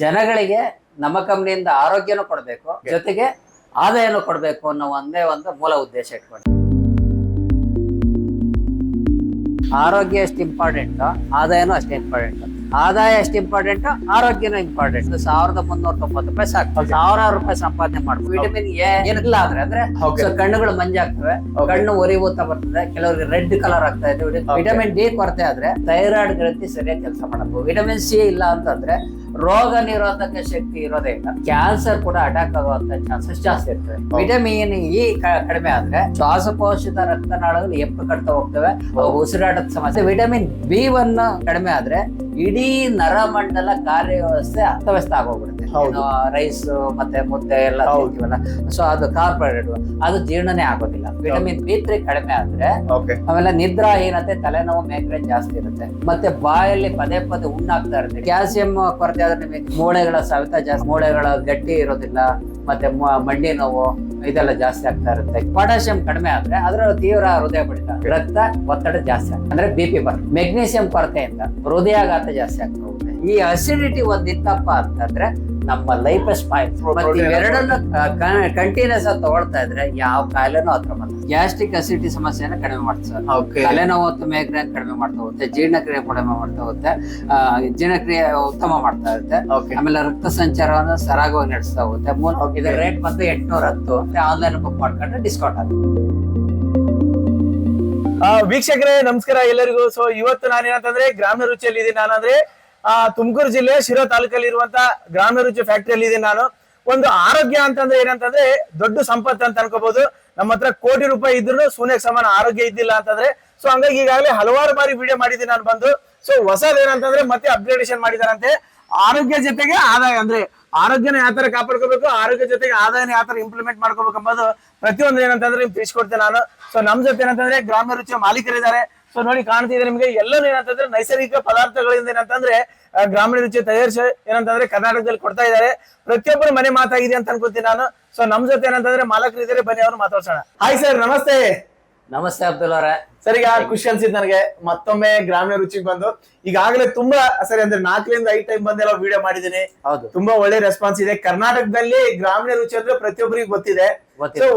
ಜನಗಳಿಗೆ ನಮ್ಮ ಕಂಪ್ನಿಯಿಂದ ಆರೋಗ್ಯನೂ ಕೊಡಬೇಕು ಜೊತೆಗೆ ಆದಾಯನೂ ಕೊಡಬೇಕು ಅನ್ನೋ ಒಂದೇ ಒಂದು ಮೂಲ ಉದ್ದೇಶ ಇಟ್ಕೊಂಡು. ಆರೋಗ್ಯ ಎಷ್ಟು ಇಂಪಾರ್ಟೆಂಟ್ ಆದಾಯನೂ ಅಷ್ಟೇ ಇಂಪಾರ್ಟೆಂಟ್ ಆದಾಯ ಎಷ್ಟು ಇಂಪಾರ್ಟೆಂಟ್ ಆರೋಗ್ಯನೂ ಇಂಪಾರ್ಟೆಂಟ್ ಸಾವಿರದ ಮುನ್ನೂರ ತೊಂಬತ್ತು ರೂಪಾಯಿ ಸಾಕು. ಸಾವಿರಾರು ರೂಪಾಯಿ ಸಂಪಾದನೆ ಮಾಡ್ಬೋದು. ವಿಟಮಿನ್ ಎ ಏನಿಲ್ಲ ಆದ್ರೆ ಅಂದ್ರೆ ಕಣ್ಣುಗಳು ಮಂಜಾಗ್ತವೆ. ಕಣ್ಣು ಉರಿಭೂತ ಬರ್ತದೆ. ಕೆಲವರಿಗೆ ರೆಡ್ ಕಲರ್ ಆಗ್ತಾ ಇದೆ. ವಿಟಮಿನ್ ಡಿ ಕೊರತೆ ಆದ್ರೆ ಥೈರಾಯ್ಡ್ ಗ್ರಂಥಿ ಸರಿಯಾಗಿ ಕೆಲಸ ಮಾಡೋದು ವಿಟಮಿನ್ ಸಿ ಇಲ್ಲ ಅಂತಂದ್ರೆ ರೋಗ ನಿರೋಧಕ ಶಕ್ತಿ ಇರೋದೇ ಇಲ್ಲ. ಕ್ಯಾನ್ಸರ್ ಕೂಡ ಅಟ್ಯಾಕ್ ಆಗುವಂತ ಚಾನ್ಸಸ್ ಜಾಸ್ತಿ ಇರ್ತವೆ. ವಿಟಮಿನ್ ಇ ಕಡಿಮೆ ಆದ್ರೆ ಶ್ವಾಸಕೋಶದ ರಕ್ತನಾಳಗಳು ಎಪ್ಪು ಕಟ್ತಾ ಹೋಗ್ತವೆ. ಉಸಿರಾಟದ ಸಮಸ್ಯೆ. ವಿಟಮಿನ್ ಬಿ ಒನ್ ಕಡಿಮೆ ಆದ್ರೆ ಇಡೀ ನರಮಂಡಲ ಕಾರ್ಯವ್ಯವಸ್ಥೆ ಅಸ್ತವ್ಯಸ್ತ ಆಗೋಗ್ಬಿಡುತ್ತೆ. ರೈಸ್ ಮತ್ತೆ ಮುದ್ದೆ ಎಲ್ಲ. ತಿಂತೀವಲ್ಲ ಸೊ ಅದು ಕಾರ್ಬೋಹೈಡ್ರೇಟ್ ಅದು ಜೀರ್ಣನೇ ಆಗೋದಿಲ್ಲ. ವಿಟಮಿನ್ ಬಿ ತ್ರೀ ಕಡಿಮೆ ಆದ್ರೆ ಆಮೇಲೆ ನಿದ್ರಾ ಏನತ್ತೆ ತಲೆನೋವು ಮೈಗ್ರೇನ್ ಜಾಸ್ತಿ ಇರುತ್ತೆ. ಮತ್ತೆ ಬಾಯಲ್ಲಿ ಪದೇ ಪದೇ ಉಣ್ಣಾಗ್ತಾ ಇರುತ್ತೆ. ಕ್ಯಾಲ್ಸಿಯಂ ಕೊರತೆ ಆದ್ರೆ ನಿಮಗೆ ಮೂಳೆಗಳ ಸವೆತ ಜಾಸ್ತಿ ಮೂಳೆಗಳ ಗಟ್ಟಿ ಇರೋದಿಲ್ಲ ಮತ್ತೆ ಮಂಡಿ ನೋವು ಇದೆಲ್ಲ ಜಾಸ್ತಿ ಆಗ್ತಾ ಇರುತ್ತೆ. ಪೊಟ್ಯಾಷಿಯಂ ಕಡಿಮೆ ಆದ್ರೆ ಅದರ ತೀವ್ರ ಹೃದಯ ಬಡಿತ ರಕ್ತ ಒತ್ತಡ ಜಾಸ್ತಿ ಆಗ್ತದೆ. ಅಂದ್ರೆ ಬಿ ಪಿ ಮೆಗ್ನೀಷಿಯಂ ಮೆಗ್ನೀಸಿಯಂ ಕೊರತೆಯಿಂದ ಹೃದಯಾಘಾತ ಜಾಸ್ತಿ ಆಗ್ತಾ ಹೋಗುತ್ತೆ. ಈ ಅಸಿಡಿಟಿ ಒಂದಿತ್ತಪ್ಪ ಅಂತಂದ್ರೆ ನಮ್ಮ ಲೈಫ್ ಸ್ಪೈಲ್ ಮತ್ತೆ Protein ಇವೆರಡನ್ನ ಕಂಟಿನ್ಯೂಸ್ ಆಗಿ ತಗೊಳ್ತಾ ಇದ್ರೆ ಯಾವ ಕಾಯಿಲೆನೂ ಹತ್ರ ಬರ್ತದೆ ಗ್ಯಾಸ್ಟ್ರಿಕ್ ಅಸಿಡಿಟಿ ಸಮಸ್ಯೆನ ಕಡಿಮೆ ಮಾಡ್ತಾರೆ ಓಕೆ ತಲೆನೋವು ಮೇಗ್ರೇನ್ ಕಡಿಮೆ ಮಾಡ್ತಾ ಹೋಗುತ್ತೆ ಜೀರ್ಣಕ್ರಿಯೆ ಕಡಿಮೆ ಮಾಡ್ತಾ ಹೋಗುತ್ತೆ ಜೀರ್ಣಕ್ರಿಯೆ ಉತ್ತಮ ಮಾಡ್ತಾ ಇರುತ್ತೆ ಆಮೇಲೆ ರಕ್ತ ಸಂಚಾರವನ್ನು ಸರಾಗವಾಗಿ ನಡೆಸ್ತಾ ಹೋಗುತ್ತೆ. ಇದರ ರೇಟ್ ಬಂದು ಎಂಟ್ನೂರ ಹತ್ತು ಆನ್ಲೈನ್ ಬುಕ್ ಮಾಡ್ಕೊಂಡ್ರೆ ಡಿಸ್ಕೌಂಟ್ ಆಗುತ್ತೆ. ಆ, ವೀಕ್ಷಕರೇ ನಮಸ್ಕಾರ ಎಲ್ಲರಿಗೂ. ಸೊ ಇವತ್ತು ನಾನೇನಂತಂದ್ರೆ ಗ್ರಾಮೀಣ ರುಚಿಯಲ್ಲಿ ಇದ್ದೀನಿ ನಾನು ಅಂದ್ರೆ ಆ ತುಮಕೂರು ಜಿಲ್ಲೆ ಶಿರಾ ತಾಲೂಕಲ್ಲಿ ಇರುವಂತ ಗ್ರಾಮ ರುಚಿ ಫ್ಯಾಕ್ಟರಿಯಲ್ಲಿ ಇದೀನಿ ನಾನು. ಒಂದು ಆರೋಗ್ಯ ಅಂತಂದ್ರೆ ಏನಂತಂದ್ರೆ ದೊಡ್ಡ ಸಂಪತ್ತು ಅಂತ ಅನ್ಕೋಬಹುದು. ನಮ್ಮ ಹತ್ರ ಕೋಟಿ ರೂಪಾಯಿ ಇದ್ರು ಸೂನ್ಯಕ್ಕೆ ಸಮಾನ ಆರೋಗ್ಯ ಇದ್ದಿಲ್ಲ ಅಂತಂದ್ರೆ. ಸೊ ಹಂಗಾಗಿ ಈಗಾಗಲೇ ಹಲವಾರು ಬಾರಿ ವಿಡಿಯೋ ಮಾಡಿದ್ದೀನಿ ನಾನು ಬಂದು. ಸೊ ಹೊಸದೇನಂತಂದ್ರೆ ಮತ್ತೆ ಅಪ್ಗ್ರೇಡೇಷನ್ ಮಾಡಿದಾರಂತೆ. ಆರೋಗ್ಯ ಜೊತೆಗೆ ಆದಾಯ ಅಂದ್ರೆ ಆರೋಗ್ಯನ ಯಾವ ತರ ಕಾಪಾಡ್ಕೋಬೇಕು, ಆರೋಗ್ಯ ಜೊತೆಗೆ ಆದಾಯನ ಯಾವ ತರ ಇಂಪ್ಲಿಮೆಂಟ್ ಮಾಡ್ಕೋಬೇಕು ಅಂಬೋದು ಪ್ರತಿಯೊಂದು ಏನಂತಂದ್ರೆ ನಿಮ್ಗೆ ತಿಳಿಸ್ಕೊಡ್ತೇನೆ ನಾನು. ಸೊ ನಮ್ ಜೊತೆ ಏನಂತಂದ್ರೆ ಗ್ರಾಮ ರುಚಿಯ ಮಾಲೀಕರಿದ್ದಾರೆ. ಸೊ ನೋಡಿ ಕಾಣ್ತಿದ್ರೆ ನಿಮಗೆ ಎಲ್ಲನೂ ಏನಂತಂದ್ರೆ ನೈಸರ್ಗಿಕ ಪದಾರ್ಥಗಳಿಂದ ಏನಂತಂದ್ರೆ ಗ್ರಾಮೀಣ ರುಚಿ ತಯಾರಿಸ ಏನಂತಂದ್ರೆ ಕರ್ನಾಟಕದಲ್ಲಿ ಕೊಡ್ತಾ ಇದ್ದಾರೆ. ಪ್ರತಿಯೊಬ್ಬರು ಮನೆ ಮಾತಾಗಿದೆ ಅಂತ ಅನ್ಕೋತೀನಿ ನಾನು. ಸೊ ನಮ್ ಜೊತೆ ಏನಂತಂದ್ರೆ ಮಾಲಕರು ಇದ್ದಾರೆ. ಬನ್ನಿ ಅವ್ರು ಮಾತಾಡ್ಸೋಣ. ಹಾಯ್ ಸರ್ ನಮಸ್ತೆ. ನಮಸ್ತೆ ಅಬ್ದುಲ್ ಅವರೇ. ಸರ್ ಈಗ ಖುಷಿ ಅನ್ಸಿದ್ ನನಗೆ ಮತ್ತೊಮ್ಮೆ ಗ್ರಾಮೀಣ ರುಚಿಗೆ ಬಂದು ಈಗಾಗಲೇ ತುಂಬಾ ಸರಿ ಅಂದ್ರೆ ನಾಲ್ಕರಿಂದ ಐದು ಟೈಮ್ ಬಂದೆಲ್ಲ ವಿಡಿಯೋ ಮಾಡಿದ್ದೀನಿ. ಹೌದು. ತುಂಬಾ ಒಳ್ಳೆ ರೆಸ್ಪಾನ್ಸ್ ಇದೆ. ಕರ್ನಾಟಕದಲ್ಲಿ ಗ್ರಾಮೀಣ ರುಚಿ ಅಂದ್ರೆ ಪ್ರತಿಯೊಬ್ಬರಿಗೂ ಗೊತ್ತಿದೆ.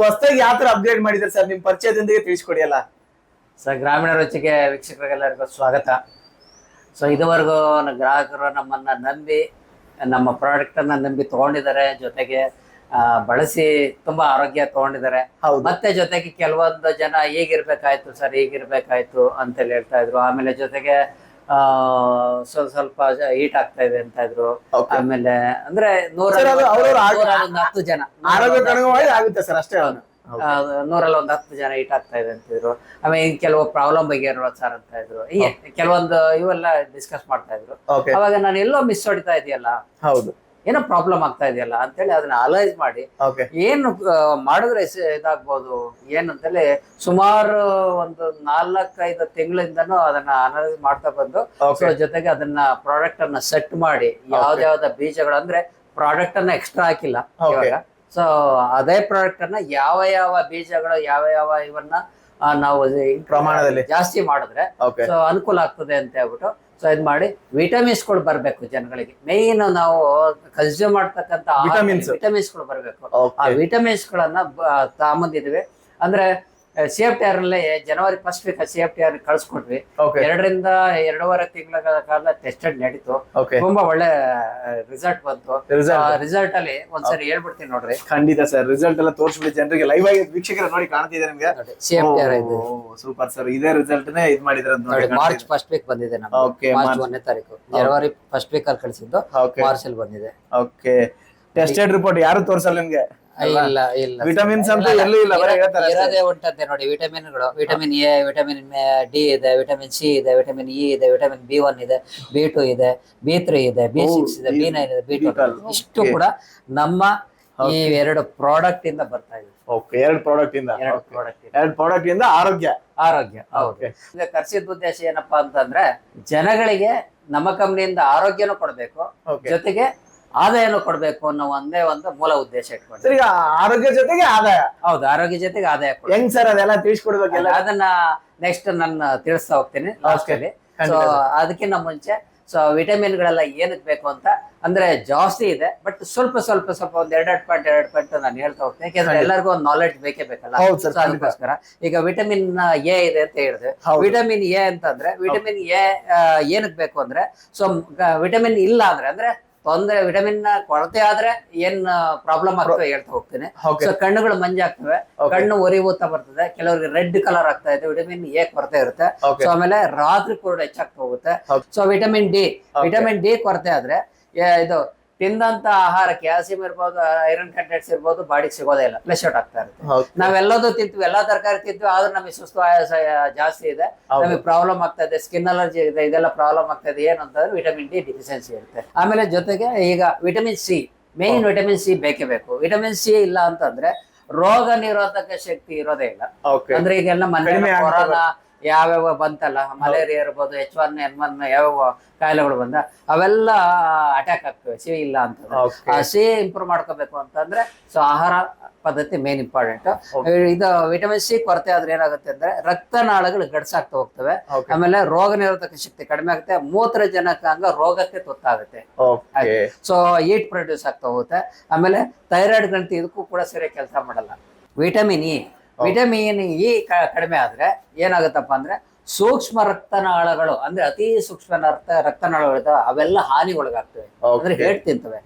ಹೊಸದಾಗಿ ಯಾವ ತರ ಅಪ್ಗ್ರೇಡ್ ಮಾಡಿದ್ದಾರೆ ಸರ್ ನಿಮ್ ಪರಿಚಯದೊಂದಿಗೆ ತಿಳಿಸ್ಕೊಡಿ ಅಲ್ಲ. ಸರ್ ಗ್ರಾಮೀಣ ರುಚಿಗೆ ವೀಕ್ಷಕರಿಗೆಲ್ಲರಿಗೂ ಸ್ವಾಗತ. ಸೊ ಇದುವರೆಗೂ ಗ್ರಾಹಕರು ನಮ್ಮನ್ನ ನಂಬಿ ನಮ್ಮ ಪ್ರಾಡಕ್ಟ್ ಅನ್ನ ನಂಬಿ ತೊಗೊಂಡಿದ್ದಾರೆ. ಜೊತೆಗೆ ಆ, ಬಳಸಿ ತುಂಬಾ ಆರೋಗ್ಯ ತೊಗೊಂಡಿದ್ದಾರೆ. ಹೌದು. ಮತ್ತೆ ಜೊತೆಗೆ ಕೆಲವೊಂದು ಜನ ಹೀಗಿರ್ಬೇಕಾಯ್ತು ಸರ್ ಹೀಗಿರ್ಬೇಕಾಯ್ತು ಅಂತೇಳಿ ಹೇಳ್ತಾ ಇದ್ರು. ಆಮೇಲೆ ಜೊತೆಗೆ ಆ ಸ್ವಲ್ಪ ಸ್ವಲ್ಪ ಹೀಟ್ ಆಗ್ತಾ ಇದೆ ಅಂತ ಇದ್ರು. Okay. ಆಮೇಲೆ ಅಂದ್ರೆ ನೂರ ಅದು ಅವ್ರವ್ರ ಹತ್ತು ಜನ. ಆರೋಗ್ಯ ಆಗುತ್ತೆ ಸರ್ ಅಷ್ಟೇ ಅವನು. ಆ, ನೂರಲ್ಲಿ ಒಂದ್ ಹತ್ತು ಜನ ಹಿಟ್ ಆಗ್ತಾ ಇದೆ ಅಂತಿದ್ರು ಆಮೇಲೆ ಕೆಲವು ಪ್ರಾಬ್ಲಮ್ ಬಗ್ಗೆ ಸರ್ ಅಂತ ಇದ್ರು. ಕೆಲವೊಂದು ಇವೆಲ್ಲ ಡಿಸ್ಕಸ್ ಮಾಡ್ತಾ ಇದ್ರು. ಅವಾಗ ನಾನು ಎಲ್ಲೋ ಮಿಸ್ ಹೊಡಿತಾ ಇದೆಯಲ್ಲ? ಹೌದು. ಏನೋ ಪ್ರಾಬ್ಲಮ್ ಆಗ್ತಾ ಇದೆಯಲ್ಲ? ಅಂತೇಳಿ ಅದನ್ನ ಅಲೈಸ್ ಮಾಡಿ. ಏನು ಮಾಡುದ್ರೆ ಇದಾಗ್ಬೋದು? ಏನಂತೇಳಿ ಸುಮಾರು ಒಂದು ನಾಲ್ಕೈದು ತಿಂಗಳಿಂದನೂ ಅದನ್ನ ಅನಲೈಸ್ ಮಾಡ್ತಾ ಬಂದು ಸೊ ಜೊತೆಗೆ ಅದನ್ನ ಪ್ರಾಡಕ್ಟ್ ಅನ್ನ ಸೆಟ್ ಮಾಡಿ ಯಾವ್ದಾವ್ದ ಬೀಜಗಳು ಅಂದ್ರೆ ಪ್ರಾಡಕ್ಟ್ ಅನ್ನ ಎಕ್ಸ್ಟ್ರಾ ಹಾಕಿಲ್ಲ. ಇವಾಗ. ಸೊ ಅದೇ ಪ್ರಾಡಕ್ಟ್ ಅನ್ನ ಯಾವ ಯಾವ ಬೀಜಗಳು ಯಾವ ಯಾವ ಇವನ್ನ ನಾವು ಪ್ರಮಾಣದಲ್ಲಿ. ಜಾಸ್ತಿ ಮಾಡಿದ್ರೆ ಸೊ ಅನುಕೂಲ ಆಗ್ತದೆ ಅಂತ ಹೇಳ್ಬಿಟ್ಟು ಸೊ ಇದ್ ಮಾಡಿ ವಿಟಮಿನ್ಸ್ಗಳು ಬರ್ಬೇಕು ಜನಗಳಿಗೆ. ಮೇನ್ ನಾವು ಕನ್ಸ್ಯೂಮ್ ಮಾಡ್ತಕ್ಕಂಥ ವಿಟಮಿನ್ಸ್ ವಿಟಮಿನ್ಸ್ಗಳು ಬರ್ಬೇಕು. ಆ ವಿಟಮಿನ್ಸ್ಗಳನ್ನ ವಿಟಮಿನ್ಸ್ ತಗೊಂಬಂದಿದ್ವಿ ಅಂದ್ರೆ ಸಿ ಎಫ್ ಟಿ ಆರ್ನಲ್ಲಿ ಜನವರಿ first week safety F T R ಕಳ್ಸ್ಕೊಟ್ವಿ ಎರಡರಿಂದ ಎರಡೂವರೆ ತಿಂಗಳ ಕಾಲ ಟೆಸ್ಟೆಡ್ ನಡೀತು. ತುಂಬಾ ಒಳ್ಳೆ ರಿಸಲ್ಟ್ ಬಂತು. ರಿಸಲ್ಟ್ ಅಲ್ಲಿ ಒಂದ್ಸರಿ ಹೇಳ್ಬಿಡ್ತೀನಿ ನೋಡ್ರಿ. ಖಂಡಿತ ಸರ್ ರಿಸಲ್ಟ್ ಎಲ್ಲ ತೋರಿಸ್ಬಿಡಿ ಜನರಿಗೆ. ಲೈವ್ ಆಗಿ ವೀಕ್ಷಕರ ನೋಡಿ ಕಾಣ್ತಿದೆ ನಿಮ್ಗೆ. Safety C F T R ಇದು ಸೂಪರ್ ಸರ್ ಇದೇ ರಿಸಲ್ಟ್ ನೇ ಇದು ಮಾಡಿದ್ರ ನೋಡಿ ಮಾರ್ಚ್ ಫಸ್ಟ್ ವೀಕ್ ಬಂದಿದೆ ನಮ್ಗೆ ಮಾರ್ಚ್. ಒಂದನೇ ತಾರೀಕು. ಜನವರಿ ಫಸ್ಟ್ ವೀಕ್ ಅಲ್ಲಿ ಕಳಿಸಿದ್ದು. ಮಾರ್ಚ್ ಅಲ್ಲಿ ಬಂದಿದೆ. ಓಕೆ ಟೆಸ್ಟೆಡ್ ರಿಪೋರ್ಟ್ ಯಾರು ತೋರ್ಸಲ್ಲ ನಿಮ್ಗೆ? ಇಲ್ಲ ಇಲ್ಲ ವಿಟಮಿನ್ಸ್ ಅಂತ ಎಲ್ಲೂ ಇಲ್ಲ ಬರೀ ಹೇಳ್ತಾರೆ. ಇರೋದೇ ಉಂಟಂತೆ ನೋಡಿ ವಿಟಮಿನ್ಗಳು. ವಿಟಮಿನ್ ಎ ವಿಟಮಿನ್ ಡಿ ಇದೆ ವಿಟಮಿನ್ ಸಿ ಇದೆ ವಿಟಮಿನ್ ಇ ಇದೆ ವಿಟಮಿನ್ ಬಿ ಒನ್ ಇದೆ ಬಿ ಟು ಇದೆ ಬಿ ತ್ರೀ ಇದೆ ಬಿ ಸಿಕ್ಸ್ ಇದೆ ಬಿ ನೈನ್ ಇದೆ ಬಿ B12, ಇಷ್ಟು ಕೂಡ ನಮ್ಮ ಈ ಎರಡು ಪ್ರಾಡಕ್ಟ್ ಇಂದ ಬರ್ತಾ ಇದೆ. ಓಕೆ ಎರಡು ಪ್ರಾಡಕ್ಟ್ ಇಂದ. ಎರಡು ಪ್ರಾಡಕ್ಟ್ ಎರಡು ಪ್ರಾಡಕ್ಟ್ ಇಂದ ಆರೋಗ್ಯ. ಆರೋಗ್ಯ ಓಕೆ. ಈಗ ಕರ್ಸಿದ ಉದ್ದೇಶ ಏನಪ್ಪಾ ಅಂತಂದ್ರೆ ಜನಗಳಿಗೆ ನಮ್ಮ ಕಂಪ್ನಿಯಿಂದ ಆರೋಗ್ಯನೂ ಕೊಡ್ಬೇಕು. ಜೊತೆಗೆ ಆದಾಯನೂ ಕೊಡಬೇಕು ಅನ್ನೋ ಒಂದೇ ಒಂದು ಮೂಲ ಉದ್ದೇಶ ಇಟ್ಕೊಂಡು ಈಗ ಆರೋಗ್ಯ ಜೊತೆಗೆ ಆದಾಯ. ಹೌದು ಆರೋಗ್ಯ ಜೊತೆಗೆ ಆದಾಯ ಹೆಂಗ್ ಸರ್ ಅದೆಲ್ಲ ತಿಳಿಸ್ಕೊಡ್ಬೇಕಲ್ಲ ಅದನ್ನ ನೆಕ್ಸ್ಟ್ ನಾನು ತಿಳಿಸ್ತಾ ಹೋಗ್ತೀನಿ ಲಾಸ್ಟ್ ಅಲ್ಲಿ. ಸೊ ಅದಕ್ಕಿಂತ ಮುಂಚೆ ಸೊ ವಿಟಮಿನ್ಗಳೆಲ್ಲ ಏನಕ್ಕೆ ಬೇಕು ಅಂತ ಅಂದ್ರೆ ಜಾಸ್ತಿ ಇದೆ ಬಟ್ ಸ್ವಲ್ಪ ಸ್ವಲ್ಪ ಸ್ವಲ್ಪ ಒಂದ್ ಎರಡೆರಡು ಪಾಯಿಂಟ್ ಎರಡು ಪಾಯಿಂಟ್ ನಾನು ಹೇಳ್ತಾ ಹೋಗ್ತೀನಿ. ಯಾಕಂದ್ರೆ ಎಲ್ಲರಿಗೂ ಒಂದು ನಾಲೆಡ್ಜ್ ಬೇಕೇ ಬೇಕಲ್ಲ? ಅದಕ್ಕೋಸ್ಕರ. ಈಗ ವಿಟಮಿನ್ ಎ ಇದೆ ಅಂತ ಹೇಳಿದೆ. ವಿಟಮಿನ್ ಎ ಅಂತಂದ್ರೆ ವಿಟಮಿನ್ ಎ ಏನಕ್ಕೆ ಬೇಕು ಅಂದ್ರೆ ಸೊ ವಿಟಮಿನ್ ಇಲ್ಲ ಅಂದ್ರೆ ಅಂದ್ರೆ ತೊಂದ್ರೆ ವಿಟಮಿನ್ ಕೊರತೆ ಆದ್ರೆ ಏನ್ ಪ್ರಾಬ್ಲಮ್ ಆಗ್ತದೆ ಹೇಳ್ತಾ ಹೋಗ್ತೀನಿ. ಸೊ ಕಣ್ಣುಗಳು ಮಂಜಾಗ್ತವೆ. Okay. ಕಣ್ಣು ಉರಿಭೂತ ಬರ್ತದೆ. ಕೆಲವರಿಗೆ ರೆಡ್ ಕಲರ್ ಆಗ್ತಾ ಇದೆ. ವಿಟಮಿನ್ ಎ ಕೊರತೆ ಇರುತ್ತೆ. ಸೊ ಆಮೇಲೆ ರಾತ್ರಿ ಕೂಡ ಹೆಚ್ಚಾಗ್ತಾ ಹೋಗುತ್ತೆ. So vitamin D vitamin D ಕೊರತೆ ಆದ್ರೆ ಏ- ಇದು ತಿಂದಂತ ಆಹಾರ ಕ್ಯಾಲ್ಸಿಯಂ ಇರ್ಬೋದು ಐರನ್ ಕಂಟೆಂಟ್ಸ್ ಇರ್ಬೋದು ಬಾಡಿಗೆ ಸಿಗೋದೇ ಇಲ್ಲ. ಫ್ಲೆಶ್ ಔಟ್ ಆಗ್ತಾ ಇರುತ್ತೆ. ನಾವೆಲ್ಲದೂ ತಿಂತೀವಿ ಎಲ್ಲಾ ತರಕಾರಿ ತಿಂತೀವಿ ಆದ್ರೂ ನಮಗೆ ಸುಸ್ತು ಆಯಾಸ ಜಾಸ್ತಿ ಇದೆ. ನಮಗೆ ಪ್ರಾಬ್ಲಮ್ ಆಗ್ತಾ ಇದೆ ಸ್ಕಿನ್ ಅಲರ್ಜಿ ಇದೆ ಇದೆಲ್ಲ ಪ್ರಾಬ್ಲಮ್ ಆಗ್ತಾ ಇದೆ ಏನಂತಂದ್ರೆ ಅಂತಂದ್ರೆ ವಿಟಮಿನ್ ಡಿ ಡಿಫಿಷಿಯನ್ಸಿ ಇರುತ್ತೆ. ಆಮೇಲೆ ಜೊತೆಗೆ ಈಗ vitamin C main vitamin C ಬೇಕೇ ಬೇಕು. ವಿಟಮಿನ್ ಸಿ ಇಲ್ಲ ಅಂತಂದ್ರೆ ರೋಗ ನಿರೋಧಕ ಶಕ್ತಿ ಇರೋದೇ ಇಲ್ಲ. ಅಂದ್ರೆ ಈಗೆಲ್ಲ ಮನೆಯಲ್ಲಿ ಕೊರೋನಾ ಯಾವ್ಯಾವ ಬಂತಲ್ಲ? ಮಲೇರಿಯಾ ಇರ್ಬೋದು ಎಚ್ ಒನ್ ಎನ್ ಒನ್ ಯಾವ ಕಾಯಿಲೆಗಳು ಬಂದ ಅವೆಲ್ಲ ಅಟ್ಯಾಕ್ ಆಗ್ತವೆ ಸಿ ಇಲ್ಲ ಅಂತ ಸಿ ಇಂಪ್ರೂವ್ ಮಾಡ್ಕೋಬೇಕು ಅಂತಂದ್ರೆ ಸೊ ಆಹಾರ ಪದ್ಧತಿ ಮೇನ್ ಇಂಪಾರ್ಟೆಂಟ್. ಇದು ವಿಟಮಿನ್ ಸಿ ಕೊರತೆ ಆದ್ರೆ ಏನಾಗುತ್ತೆ ಅಂದ್ರೆ ರಕ್ತನಾಳಗಳು ಗಡ್ಸಾಗ್ತಾ ಹೋಗ್ತವೆ. ಆಮೇಲೆ ರೋಗ ನಿರೋಧಕ ಶಕ್ತಿ ಕಡಿಮೆ ಆಗುತ್ತೆ ಮೂತ್ರಜನಕಾಂಗ ರೋಗಕ್ಕೆ ತುತ್ತಾಗುತ್ತೆ. ಸೊ ಈಟ್ ಪ್ರೊಡ್ಯೂಸ್ ಆಗ್ತಾ ಹೋಗುತ್ತೆ. ಆಮೇಲೆ ಥೈರಾಯ್ಡ್ ಗ್ರಂಥಿ ಇದಕ್ಕೂ ಕೂಡ ಸರಿಯಾಗಿ ಕೆಲಸ ಮಾಡಲ್ಲ. ವಿಟಮಿನ್ ಇ ವಿಟಮಿನ್ ಇ ಕಡಿಮೆ ಆದ್ರೆ ಏನಾಗುತ್ತಪ್ಪ ಅಂದ್ರೆ ಸೂಕ್ಷ್ಮ ರಕ್ತನಾಳಗಳು ಅಂದ್ರೆ ಅತಿ ಸೂಕ್ಷ್ಮ ರಕ್ತ ರಕ್ತನಾಳಗಳು ಇದಾವೆ, ಅವೆಲ್ಲ ಹಾನಿಗೊಳಗಾಗ್ತವೆ. ಅಂದ್ರೆ ಹೇಳ್ ಹೇಟ್ ತಿಂತವೆ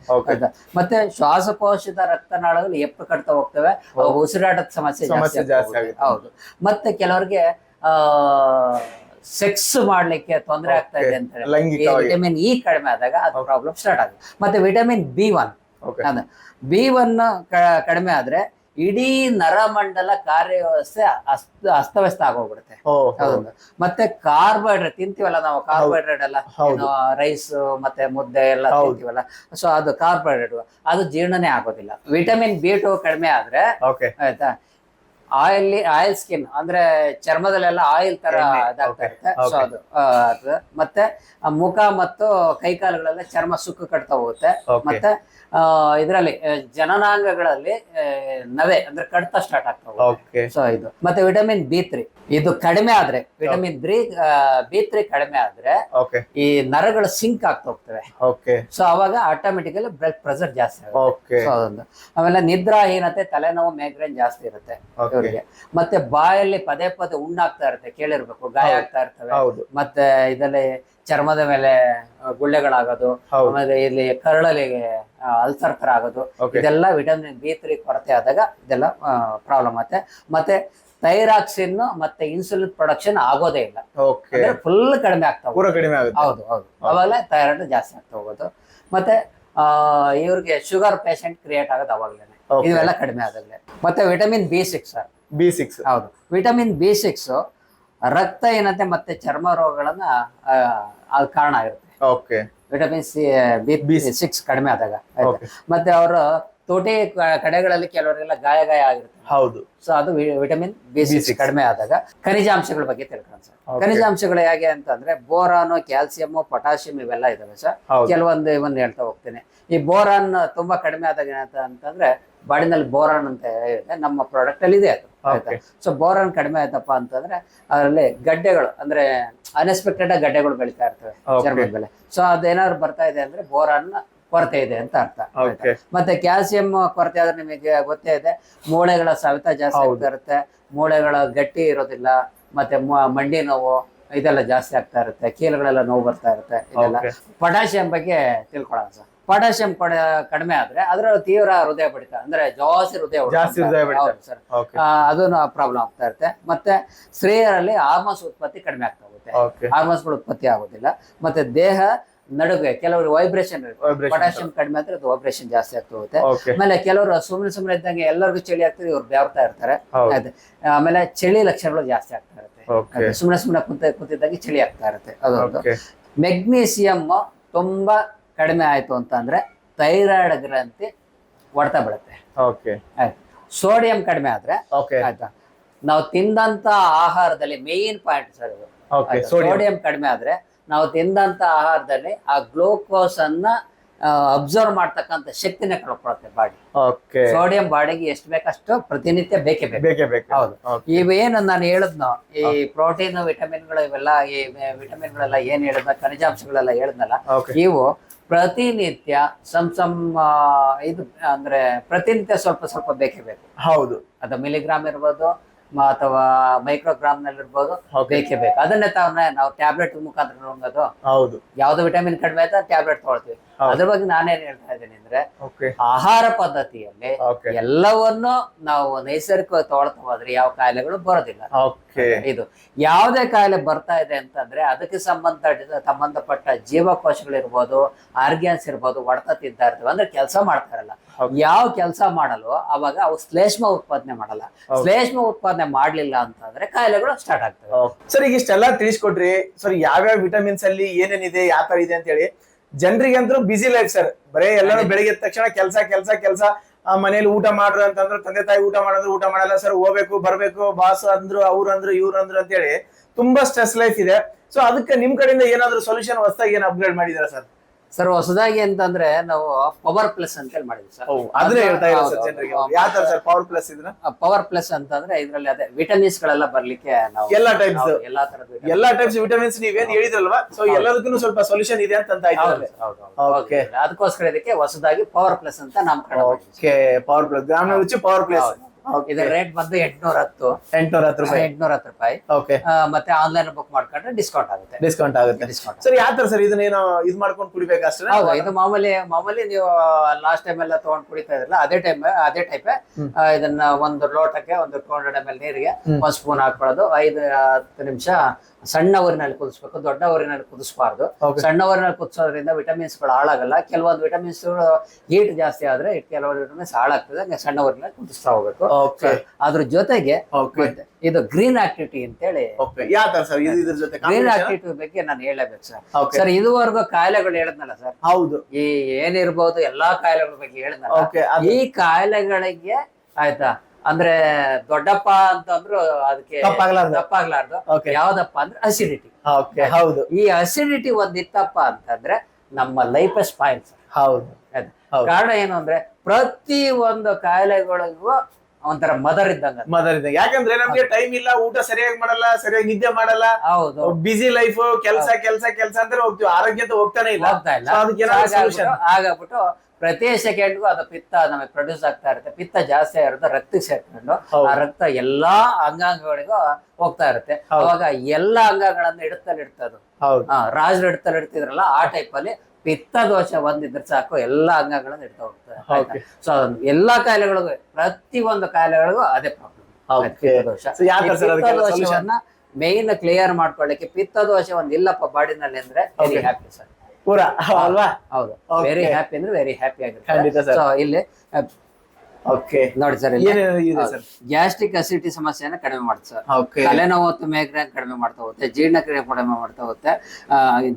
ಮತ್ತೆ ಶ್ವಾಸಕೋಶದ ರಕ್ತನಾಳಗಳು ಎಪ್ಪು ಕಟ್ತಾ ಹೋಗ್ತವೆ ಉಸಿರಾಟದ ಸಮಸ್ಯೆ ಜಾಸ್ತಿ ಹೌದು. ಮತ್ತೆ ಕೆಲವರಿಗೆ ಆ ಸೆಕ್ಸ್ ಮಾಡ್ಲಿಕ್ಕೆ ತೊಂದರೆ ಆಗ್ತಾ ಇದೆ ಅಂತ ಹೇಳಿ. ವಿಟಮಿನ್ ಇ ಕಡಿಮೆ ಆದಾಗ ಅದು ಪ್ರಾಬ್ಲಮ್ ಸ್ಟಾರ್ಟ್ ಆಗುತ್ತೆ. ಮತ್ತೆ vitamin B one. B one ಕಡಿಮೆ ಆದ್ರೆ ಇಡೀ ನರಮಂಡಲ ಕಾರ್ಯವ್ಯವಸ್ಥೆ ಅಸ್ತ ಅಸ್ತವ್ಯಸ್ತ ಆಗೋಗ್ಬಿಡುತ್ತೆ. ಮತ್ತೆ ಕಾರ್ಬೋಹೈಡ್ರೇಟ್ ತಿಂತೀವಲ್ಲ ನಾವು ಕಾರ್ಬೋಹೈಡ್ರೇಟ್ ಎಲ್ಲ. ರೈಸ್ ಮತ್ತೆ ಮುದ್ದೆ ಎಲ್ಲ ತಿಂತೀವಲ್ಲ? ಸೊ ಅದು ಕಾರ್ಬೋಹೈಡ್ರೇಟ್. ಅದು ಜೀರ್ಣನೇ ಆಗೋದಿಲ್ಲ. ವಿಟಮಿನ್ ಬಿ ಟು ಕಡಿಮೆ ಆದ್ರೆ ಆಯ್ತಾ? ಆಯಿಲ್ ಆಯಿಲ್ ಸ್ಕಿನ್ ಅಂದ್ರೆ ಚರ್ಮದಲ್ಲೆಲ್ಲ ಆಯಿಲ್ ತರ ಇರುತ್ತೆ. ಸೊ ಅದು ಮತ್ತೆ ಮುಖ ಮತ್ತು ಕೈಕಾಲುಗಳೆಲ್ಲ ಚರ್ಮ ಸುಕ್ಕು ಕಟ್ತಾ ಹೋಗುತ್ತೆ. ಮತ್ತೆ ಇದರಲ್ಲಿ ಜನನಾಂಗಗಳಲ್ಲಿ ನವೆ ಅಂದ್ರೆ ಕಡಿತ ಸ್ಟಾರ್ಟ್ ಆಗ್ತಾವೆ ಸೊ ಇದು. ಮತ್ತೆ ವಿಟಮಿನ್ ಬಿ ತ್ರೀ ಇದು ಕಡಿಮೆ ಆದ್ರೆ ವಿಟಮಿನ್ ತ್ರೀ ಬಿ ತ್ರೀ ಕಡಿಮೆ ಆದ್ರೆ ಈ ನರಗಳು ಸಿಂಕ್ ಆಗ್ತಾ ಹೋಗ್ತವೆ. ಸೊ ಅವಾಗ ಆಟೋಮೆಟಿಕಲಿ ಬ್ಲಡ್ ಪ್ರೆಷರ್ ಜಾಸ್ತಿ ಆಗುತ್ತೆ. ಆಮೇಲೆ ನಿದ್ರಾಹೀನತೆ ತಲೆನೋವು ಮೈಗ್ರೇನ್ ಜಾಸ್ತಿ ಇರುತ್ತೆ ಇವರಿಗೆ. ಮತ್ತೆ ಬಾಯಲ್ಲಿ ಪದೇ ಪದೇ ಉಣ್ಣಾಗ್ತಾ ಇರುತ್ತೆ ಕೇಳಿರ್ಬೇಕು ಗಾಯ ಆಗ್ತಾ ಇರ್ತವೆ. ಹೌದು. ಮತ್ತೆ ಇದರಲ್ಲಿ ಚರ್ಮದ ಮೇಲೆ ಗುಳ್ಳೆಗಳಾಗೋದು ಆಮೇಲೆ ಇಲ್ಲಿ ಕರಳಲ್ಲಿ ಅಲ್ಸರ್ ತರ ಆಗೋದು. ಇದೆಲ್ಲ ವಿಟಮಿನ್ ಬಿ ತ್ರೀ ಕೊರತೆ ಆದಾಗ ಇದೆಲ್ಲ ಪ್ರಾಬ್ಲಮ್ ಆಗುತ್ತೆ. ಮತ್ತೆ ಥೈರಾಕ್ಸಿನ್ ಮತ್ತೆ ಇನ್ಸುಲಿನ್ ಪ್ರೊಡಕ್ಷನ್ ಆಗೋದೇ ಇಲ್ಲ. ಫುಲ್ ಕಡಿಮೆ ಆಗ್ತಾ ಕಡಿಮೆ ಹೌದು ಹೌದು. ಅವಾಗಲೇ ಥೈರಾಯ್ಡ್ ಜಾಸ್ತಿ ಆಗ್ತಾ ಹೋಗೋದು. ಮತ್ತೆ ಇವ್ರಿಗೆ ಶುಗರ್ ಪೇಷಂಟ್ ಕ್ರಿಯೇಟ್ ಆಗೋದು ಅವಾಗಲೇ. ಇವೆಲ್ಲ ಕಡಿಮೆ ಆದಾಗಲೇ. ಮತ್ತೆ vitamin B six B six ಹೌದು. ವಿಟಮಿನ್ ಬಿ ಸಿಕ್ಸ್ ರಕ್ತಹೀನತೆ ಮತ್ತೆ ಚರ್ಮ ರೋಗಗಳನ್ನ ಆ, ಅದು ಕಾರಣ ಆಗಿರುತ್ತೆ. Okay. Vitamin C B six ಕಡಿಮೆ ಆದಾಗ ಮತ್ತೆ ಅವರು ತೋಟಿ ಕಡೆಗಳಲ್ಲಿ ಕೆಲವರಿಗೆಲ್ಲ ಗಾಯ ಗಾಯ ಆಗಿರುತ್ತೆ. ಹೌದು. ಸೊ ಅದು ವಿಟಮಿನ್ ಬಿ ಸಿಕ್ಸ್ B6. ಕಡಿಮೆ ಆದಾಗ ಖನಿಜಾಂಶಗಳ ಬಗ್ಗೆ ತಿಳ್ಕೊಂಡು ಸರ್. ಖನಿಜಾಂಶಗಳು ಹೇಗೆ ಅಂತಂದ್ರೆ ಬೋರಾನು ಕ್ಯಾಲ್ಸಿಯಂ ಪೊಟ್ಯಾಸಿಯಂ ಇವೆಲ್ಲ ಇದಾವೆ ಸರ್. ಕೆಲವೊಂದು ಇವನ್ನ ಹೇಳ್ತಾ ಹೋಗ್ತೀನಿ. ಈ ಬೋರಾನ್ ತುಂಬಾ ಕಡಿಮೆ ಆದಾಗ ಏನಂತ ಅಂತಂದ್ರೆ ಬಾಡಿನಲ್ಲಿ ಬೋರಾನ್ ಅಂತ ಇದೆ ನಮ್ಮ ಪ್ರಾಡಕ್ಟ್ ಅಲ್ಲಿ ಇದೆ ಅದು ಆಯ್ತಾ? ಸೊ ಬೋರಾನ್ ಕಡಿಮೆ ಆಯ್ತಪ್ಪ ಅಂತಂದ್ರೆ ಅದರಲ್ಲಿ ಗಡ್ಡೆಗಳು ಅಂದ್ರೆ ಅನ್ಎಕ್ಸ್ಪೆಕ್ಟೆಡ್ ಗಡ್ಡೆಗಳು ಬೆಳಿತಾ ಇರ್ತವೆ. ಚರ್ಮದ ಮೇಲೆ ಸೊ ಅದೇನಾದ್ರು ಬರ್ತಾ ಇದೆ ಅಂದ್ರೆ ಬೋರಾನ್ ಕೊರತೆ ಇದೆ ಅಂತ ಅರ್ಥ ಮತ್ತೆ ಕ್ಯಾಲ್ಸಿಯಂ ಕೊರತೆ ಆದ್ರೆ ನಿಮಗೆ ಗೊತ್ತೇ ಇದೆ ಮೂಳೆಗಳ ಸವೆತ ಜಾಸ್ತಿ. ಆಗ್ತಾ ಇರುತ್ತೆ ಮೂಳೆಗಳ ಗಟ್ಟಿ ಇರೋದಿಲ್ಲ ಮತ್ತೆ ಮಂಡಿ ನೋವು ಇದೆಲ್ಲ ಜಾಸ್ತಿ ಆಗ್ತಾ ಇರುತ್ತೆ ಕೀಲುಗಳೆಲ್ಲ ನೋವು ಬರ್ತಾ ಇರುತ್ತೆ ಇದೆಲ್ಲ. ಪೊಟ್ಯಾಷಿಯಂ ಬಗ್ಗೆ ತಿಳ್ಕೊಳ್ಳೋಣ ಸರ್. ಪೊಟ್ಯಾಷಿಯಂ ಕೊಡ ಕಡಿಮೆ ಆದ್ರೆ ಅದರ ತೀವ್ರ ಹೃದಯ ಬಡಿತ ಅಂದ್ರೆ ಜಾಸ್ತಿ ಹೃದಯ ಜಾಸ್ತಿ ಹೃದಯ. ಸರ್. ಅದನ್ನು ಅದು ಪ್ರಾಬ್ಲಮ್ ಆಗ್ತಾ ಇರುತ್ತೆ. ಮತ್ತೆ ಸ್ತ್ರೀಯರಲ್ಲಿ ಹಾರ್ಮೋನ್ಸ್ ಉತ್ಪತ್ತಿ ಕಡಿಮೆ ಆಗ್ತಾ ಹೋಗುತ್ತೆ. ಹಾರ್ಮೋನ್ಸ್ಗಳು ಉತ್ಪತ್ತಿ ಆಗೋದಿಲ್ಲ. ಮತ್ತೆ ದೇಹ ನಡುಗೆ ಕೆಲವರು ವೈಬ್ರೇಷನ್. ಪೊಟ್ಯಾಷಿಯಂ ಕಡಿಮೆ ಆದ್ರೆ ಅದು ವೈಬ್ರೇಷನ್ ಜಾಸ್ತಿ ಆಗ್ತಾ ಹೋಗುತ್ತೆ. ಆಮೇಲೆ ಕೆಲವರು ಸುಮ್ಮನೆ ಸುಮ್ಮನೆ ಇದ್ದಂಗೆ ಎಲ್ಲರಿಗೂ ಚಳಿ ಆಗ್ತದೆ ಇವ್ರು ಬೆವರ್ತಾ ಇರ್ತಾರೆ. ಆಮೇಲೆ ಚಳಿ ಲಕ್ಷಣಗಳು ಜಾಸ್ತಿ ಆಗ್ತಾ ಇರುತ್ತೆ. ಸುಮ್ಮನೆ ಸುಮ್ಮನೆ ಕುಂತ ಕೂತಿದ್ದಂಗೆ ಚಳಿ ಆಗ್ತಾ ಇರುತ್ತೆ. ಅದೊಂದು. ಮೆಗ್ನೀಸಿಯಮ್ ಮೆಗ್ನೀಸಿಯಂ ತುಂಬಾ ಕಡಿಮೆ ಆಯ್ತು ಅಂತಂದ್ರೆ ಥೈರಾಯ್ಡ್ ಗ್ರಂಥಿ ಹೊಡ್ತಾ ಬಿಡುತ್ತೆ ಓಕೆ ಆಯ್ತು. ಸೋಡಿಯಂ ಕಡಿಮೆ ಆದ್ರೆ ಓಕೆ ಆಯ್ತಾ? ನಾವು ತಿಂದಂತ ಆಹಾರದಲ್ಲಿ ಮೇನ್ ಪಾಯಿಂಟ್ ಸರ್ ಇದು. ಸೋಡಿಯಂ. ಕಡಿಮೆ ಆದ್ರೆ ನಾವು ತಿಂದಂತ ಆಹಾರದಲ್ಲಿ ಆ ಗ್ಲೂಕೋಸ್ ಅನ್ನ ಅಬ್ಸರ್ವ್ ಮಾಡ್ತಕ್ಕಂಥ ಶಕ್ತಿನ ಕಳ್ಕೊಳುತ್ತೆ ಬಾಡಿ. ಓಕೆ ಸೋಡಿಯಂ ಬಾಡಿಗೆ ಎಷ್ಟು ಬೇಕಷ್ಟು ಪ್ರತಿನಿತ್ಯ ಬೇಕೇ ಬೇಕು. ಬೇಕೇ ಬೇಕು. ಹೌದು. Okay. ಇವೇನು ನಾನು ಹೇಳಿದ್ನೋ ಈ ಪ್ರೋಟೀನ್ ವಿಟಮಿನ್ಗಳು ಇವೆಲ್ಲ ಈ ವಿಟಮಿನ್ಗಳೆಲ್ಲ ಏನ್ ಹೇಳಿದ್ನ ಖನಿಜಾಂಶಗಳೆಲ್ಲ ಹೇಳಿದ್ನಲ್ಲ Okay. ಇವು ಪ್ರತಿನಿತ್ಯ ಸಮ್ ಸಮ್ ಇದು ಅಂದ್ರೆ ಪ್ರತಿನಿತ್ಯ ಸ್ವಲ್ಪ ಸ್ವಲ್ಪ ಬೇಕೇ ಬೇಕು. ಹೌದು. ಅದು ಮಿಲಿಗ್ರಾಮ್ ಇರ್ಬೋದು ಅಥವಾ ಮೈಕ್ರೋಗ್ರಾಮ್ನಲ್ಲಿ ಇರ್ಬೋದು ಬೇಕೇ ಬೇಕು. ಅದನ್ನೇ ತಾವನ್ನ ನಾವು ಟ್ಯಾಬ್ಲೆಟ್ ಮುಖಾಂತರ ನೋಡೋದು. ಹೌದು. ಯಾವ್ದು ವಿಟಮಿನ್ ಕಡಿಮೆ ಆಯ್ತಾ ಟ್ಯಾಬ್ಲೆಟ್ ತಗೊಳ್ತೀವಿ. ಅದ್ರ ಬಗ್ಗೆ ನಾನೇನ್ ಹೇಳ್ತಾ ಇದ್ದೀನಿ ಅಂದ್ರೆ ಆಹಾರ ಪದ್ಧತಿಯಲ್ಲಿ ಎಲ್ಲವನ್ನು ನಾವು ನೈಸರ್ಗಿಕವಾಗಿ ತೊಳತ ಹೋದ್ರೆ ಯಾವ ಕಾಯಿಲೆಗಳು ಬರೋದಿಲ್ಲ. ಇದು ಯಾವುದೇ ಕಾಯಿಲೆ ಬರ್ತಾ ಇದೆ ಅಂತಂದ್ರೆ ಅದಕ್ಕೆ ಸಂಬಂಧ ಸಂಬಂಧಪಟ್ಟ ಜೀವಕೋಶಗಳಿರ್ಬೋದು ಆರ್ಗ್ಯಾನ್ಸ್ ಇರ್ಬೋದು ಹೊಡೆತ ತಿಂತಾ ಇರ್ತವೆ. ಅಂದ್ರೆ ಕೆಲಸ ಮಾಡ್ತಾರಲ್ಲ. ಯಾವ ಕೆಲಸ ಮಾಡಲು ಅವಾಗ ಅವು ಶ್ಲೇಷ್ಮ ಉತ್ಪಾದನೆ ಮಾಡಲ್ಲ. ಶ್ಲೇಷ್ಮ ಉತ್ಪಾದನೆ ಮಾಡ್ಲಿಲ್ಲ ಅಂತಂದ್ರೆ ಕಾಯಿಲೆಗಳು ಸ್ಟಾರ್ಟ್ ಆಗ್ತವೆ. ಸರ್ ಈಗ ಇಷ್ಟೆಲ್ಲ ತಿಳಿಸ್ಕೊಡ್ರಿ ಸರ್ ಯಾವ್ಯಾವ ವಿಟಮಿನ್ಸ್ ಅಲ್ಲಿ ಏನೇನಿದೆ ಯಾವ ತರ ಇದೆ ಅಂತ ಹೇಳಿ ಜನರಿಗೆ ಅಂತೂ ಬಿಸಿ ಲೈಫ್ ಸರ್ ಬರೇ ಎಲ್ಲರೂ ಬೆಳಿಗ್ಗೆ ಎದ್ದ ತಕ್ಷಣ ಕೆಲಸ ಕೆಲಸ ಕೆಲಸ. ಮನೇಲಿ ಊಟ ಮಾಡ್ರು ಅಂತಂದ್ರೆ ತಂದೆ ತಾಯಿ ಊಟ ಮಾಡಿದ್ರು ಊಟ ಮಾಡಲ್ಲ ಸರ್ ಹೋಗ್ಬೇಕು ಬರ್ಬೇಕು ಬಾಸ್ ಅಂದ್ರು ಅವ್ರು ಅಂದ್ರು ಇವ್ರು ಅಂದ್ರು ಅಂತ ಹೇಳಿ ತುಂಬಾ ಸ್ಟ್ರೆಸ್ ಲೈಫ್ ಇದೆ. ಸೊ ಅದಕ್ಕೆ ನಿಮ್ ಕಡೆಯಿಂದ ಏನಾದ್ರು ಸೊಲ್ಯೂಷನ್ ಹೊಸದಾಗಿ ಏನ್ ಅಪ್ಗ್ರೇಡ್ ಮಾಡಿದಾರ ಸರ್ ಸರ್ ಹೊಸದಾಗಿ ಅಂತಂದ್ರೆ ನಾವು ಪವರ್ ಪ್ಲಸ್ ಅಂತ ಹೇಳಿ ಮಾಡಿದ್ವಿ ಸರ್. ಅದನ್ನೇ ಹೇಳ್ತಾ ಇರೋ ಸರ್ ಜನರಿಗೆ ಯಾವ ತರ ಸರ್ ಪವರ್ ಪ್ಲಸ್ ಇದ್ರ ಪವರ್ ಪ್ಲಸ್ ಅಂತಂದ್ರೆ ಇದ್ರಲ್ಲಿ ಅದೇ ವಿಟಮಿನ್ಸ್ ಗಳೆಲ್ಲ ಬರ್ಲಿಕ್ಕೆ ನಾವು ಎಲ್ಲಾ ಟೈಪ್ಸ್ ಎಲ್ಲಾ ತರದ ಎಲ್ಲಾ ಟೈಪ್ಸ್ ವಿಟಮಿನ್ಸ್ ನೀವೇನ್ ಹೇಳಿದ್ರಲ್ವಾ? ಸೊ ಎಲ್ಲದಕ್ಕೂ ಸ್ವಲ್ಪ ಸೊಲ್ಯೂಷನ್ ಇದೆ ಅಂತ ಅಂತ Okay. ಅದಕ್ಕೋಸ್ಕರ ಇದಕ್ಕೆ ಹೊಸದಾಗಿ ಪವರ್ ಪ್ಲಸ್ ಅಂತ ನಾಮಕರಣ. ಓಕೆ ಪವರ್ ಪ್ಲಸ್ ಗ್ರಾಮ ರುಚಿ ಪವರ್ ಪ್ಲಸ್ ಇದರ ರೇಟ್ ಬಂದು ಎಂಟ್ನೂರ ಹತ್ತು ಎಂಟ್ನೂರ ಹತ್ತು ರೂಪಾಯಿ. ಎಂಟ್ನೂರ ಹತ್ತು ರೂಪಾಯಿ ಓಕೆ ಮತ್ತೆ ಆನ್ಲೈನ್ ಬುಕ್ ಮಾಡ್ಕೊಂಡ್ರೆ ಡಿಸ್ಕೌಂಟ್ ಆಗುತ್ತೆ. ಡಿಸ್ಕೌಂಟ್ ಆಗುತ್ತೆ. ಡಿಸ್ಕೌಂಟ್ ಸರ್ ಯಾವ ತರ ಸರ್ ಏನು ಇದು ಮಾಡ್ಕೊಂಡು ಕುಡಿಬೇಕಷ್ಟೇ ಹೌದು ಇದು ಮಾಮೂಲಿ ಮಾಮೂಲಿ ನೀವು ಲಾಸ್ಟ್ ಟೈಮ್ ಎಲ್ಲ ತಗೊಂಡ್ ಕುಡಿತಾ ಇದ್ರಲ್ಲ ಅದೇ ಟೈಮ್ ಅದೇ ಟೈಪ್ ಇದನ್ನ ಒಂದು ಲೋಟಕ್ಕೆ ಒಂದು ಟೂ ಹಂಡ್ರೆಡ್ ಎಂ ಎಲ್ ನೀರಿಗೆ ಒಂದು ಸ್ಪೂನ್ ಹಾಕೊಳ್ಳೋದು ಐದು ಹತ್ತು ನಿಮಿಷ ಸಣ್ಣ ಊರಿನಲ್ಲಿ ಕುದಿಸ್ಬೇಕು ದೊಡ್ಡವರಿನಲ್ಲಿ ಕುದಿಸಬಾರ್ದು. ಸಣ್ಣವರಿನಲ್ಲಿ ಕುದಿಸೋದ್ರಿಂದ ವಿಟಮಿನ್ಸ್ಗಳು ಹಾಳಾಗಲ್ಲ. ಕೆಲವೊಂದು ವಿಟಮಿನ್ಸ್ ಹೀಟ್ ಜಾಸ್ತಿ ಆದ್ರೆ ಕೆಲವೊಂದು ವಿಟಮಿನ್ಸ್ ಹಾಳಾಗ್ತದೆ ಹಂಗೆ ಸಣ್ಣವರಿನಲ್ಲಿ ಕುದಿಸ್ತಾ ಹೋಗ್ಬೇಕು. ಅದ್ರ ಜೊತೆಗೆ ಇದು ಗ್ರೀನ್ ಆಕ್ಟಿವಿಟಿ ಅಂತ ಹೇಳಿ ಗ್ರೀನ್ ಆಕ್ಟಿವಿಟಿ ಬಗ್ಗೆ ನಾನು ಹೇಳಬೇಕು ಸರ್. ಸರ್ ಇದುವರೆಗೂ ಕಾಯಿಲೆಗಳು ಹೇಳದ್ನಲ್ಲ ಸರ್? ಹೌದು. ಈ ಏನಿರ್ಬೋದು ಎಲ್ಲಾ ಕಾಯಿಲೆಗಳ ಬಗ್ಗೆ ಹೇಳದ್ನಲ್ಲ? ಈ ಕಾಯಿಲೆಗಳಿಗೆ ಆಯ್ತಾ? ಅಂದ್ರೆ ದೊಡ್ಡಪ್ಪ ಅಂತಂದ್ರು ಅದಕ್ಕೆ ತಪ್ಪಾಗ್ಲಾರ್ದು. ಯಾವ್ದಪ್ಪ ಅಂದ್ರೆ ಅಸಿಡಿಟಿ ಹೌದು. ಈ ಅಸಿಡಿಟಿ ಒಂದಿತ್ತಪ್ಪ ಅಂತಂದ್ರೆ ನಮ್ಮ ಲೈಫ್ ಸ್ಪಾಯಿಲ್ ಹೌದು. ಕಾರಣ ಏನು ಅಂದ್ರೆ ಪ್ರತಿ ಒಂದು ಕಾಯಿಲೆಗಳಿಗೂ ಒಂಥರ ಮದರ್ ಇದ್ದಂಗ ಮದರ್ ಇದೆ ಯಾಕಂದ್ರೆ ನಮ್ಗೆ ಟೈಮ್ ಇಲ್ಲ ಊಟ ಸರಿಯಾಗಿ ಮಾಡಲ್ಲ ಸರಿಯಾಗಿ ನಿದ್ದೆ ಮಾಡಲ್ಲ. ಹೌದು. ಬಿಸಿ ಲೈಫ್ ಕೆಲಸ ಕೆಲಸ ಕೆಲಸ ಅಂದ್ರೆ ಹೋಗ್ತೀವಿ. ಆರೋಗ್ಯ ಹೋಗ್ತಾನೆ ಇಲ್ಲ. ಹೋಗ್ತಾ ಪ್ರತಿ ಸೆಕೆಂಡ್ಗೂ ಅದು ಪಿತ್ತ ನಮಗೆ ಪ್ರೊಡ್ಯೂಸ್ ಆಗ್ತಾ ಇರುತ್ತೆ. ಪಿತ್ತ ಜಾಸ್ತಿ ಆಗಿರುತ್ತೆ ರಕ್ತ ಸೇರ್ಕೊಂಡು ಆ ರಕ್ತ ಎಲ್ಲಾ ಅಂಗಾಂಗಗಳಿಗೂ ಹೋಗ್ತಾ ಇರುತ್ತೆ. ಅವಾಗ ಎಲ್ಲಾ ಅಂಗಗಳನ್ನ ಇಡುತ್ತಲ್ಲಿ ಇಡ್ತದು. ರಾಜರು ಇಡ್ತಲ್ಲಿ ಇಡ್ತಿದ್ರಲ್ಲ ಆ ಟೈಪ್ ಅಲ್ಲಿ ಪಿತ್ತ ದೋಷ ಒಂದಿದ್ರೆ ಸಾಕು ಎಲ್ಲಾ ಅಂಗಗಳನ್ನ ಇಡ್ತಾ ಹೋಗ್ತದೆ. ಸೊ ಎಲ್ಲಾ ಕಾಯಿಲೆಗಳಿಗೂ ಪ್ರತಿ ಒಂದು ಕಾಯಿಲೆಗಳಿಗೂ ಅದೇ ಪ್ರಾಬ್ಲಮ್? ದೋಷವನ್ನ ಮೇನ್ ಕ್ಲಿಯರ್ ಮಾಡ್ಕೊಳ್ಳಿಕ್ಕೆ ಪಿತ್ತ ದೋಷ ಒಂದ್ ಇಲ್ಲಪ್ಪ ಬಾಡಿನಲ್ಲಿ ಅಂದ್ರೆ ಹ್ಯಾಪಿ ಸರ್. ಪೂರ ಅಲ್ವಾ? ಹೌದು. ವೆರಿ ಹ್ಯಾಪಿ ಅಂದ್ರೆ ವೆರಿ ಹ್ಯಾಪಿ ಖಂಡಿತ ಆಗಿರುತ್ತೆ. ಸೊ ಇಲ್ಲಿ ಓಕೆ ನೋಡಿ ಸರ್ ಗ್ಯಾಸ್ಟ್ರಿಕ್ ಅಸಿಡಿಟಿ ಸಮಸ್ಯೆನ ಕಡಿಮೆ ಮಾಡುತ್ತೆ ಸರ್. ತಲೆನೋವು ಮತ್ತು ಮೈಗ್ರೇನ್ ಕಡಿಮೆ ಮಾಡ್ತಾ ಹೋಗುತ್ತೆ ಜೀರ್ಣಕ್ರಿಯೆ ಕಡಿಮೆ ಮಾಡ್ತಾ ಹೋಗುತ್ತೆ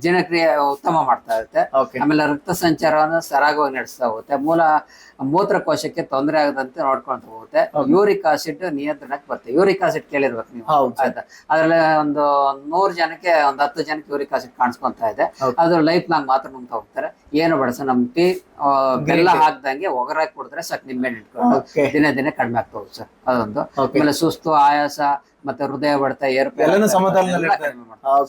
ಜೀರ್ಣಕ್ರಿಯೆ ಉತ್ತಮ ಮಾಡ್ತಾ ಇರುತ್ತೆ. ಆಮೇಲೆ ರಕ್ತ ಸಂಚಾರವನ್ನು ಸರಾಗವಾಗಿ ನಡೆಸ್ತಾ ಹೋಗುತ್ತೆ. ಮೂಲ ಮೂತ್ರಕೋಶಕ್ಕೆ ತೊಂದರೆ ಆಗದಂತೆ ನೋಡ್ಕೊಂತ ಹೋಗುತ್ತೆ ಯೂರಿಕ್ ಆಸಿಡ್ ನಿಯಂತ್ರಣಕ್ಕೆ ಬರುತ್ತೆ. ಯೂರಿಕ್ ಆಸಿಡ್ ಕೇಳಿರ್ಬೇಕು ನೀವು. ಆಯ್ತಾ? ಅದ್ರಲ್ಲಿ ಒಂದು ನೂರು ಜನಕ್ಕೆ ಒಂದು ಹತ್ತು ಜನಕ್ಕೆ ಯೂರಿಕ್ ಆಸಿಡ್ ಕಾಣಿಸ್ಕೊಂತ ಇದೆ. ಅದು ಲೈಫ್ ಲಾಂಗ್ ಮಾತ್ರ ನುಂಗ್ತಾ ಹೋಗ್ತಾರೆ. ಏನು ಬಡಸ ನಮ್ ಟೀ ಬೆಲ್ಲ. ಹಾಕ್ದಂಗೆ ಒಗರಾಗಿ ಕುಡಿದ್ರೆ ಸಾಕು ನಿಂಬೆ ಇಟ್ಕೊಂಡು ದಿನ ದಿನೇ ದಿನೇ ಕಡಿಮೆ ಆಗ್ತಾ ಹೋಗುತ್ತೆ ಸರ್. ಅದೊಂದು. ಆಮೇಲೆ ಸುಸ್ತು ಆಯಾಸ ಮತ್ತೆ ಹೃದಯ ಬಡಿತ ಎಲ್ಲನೂ ಎಲ್ಲ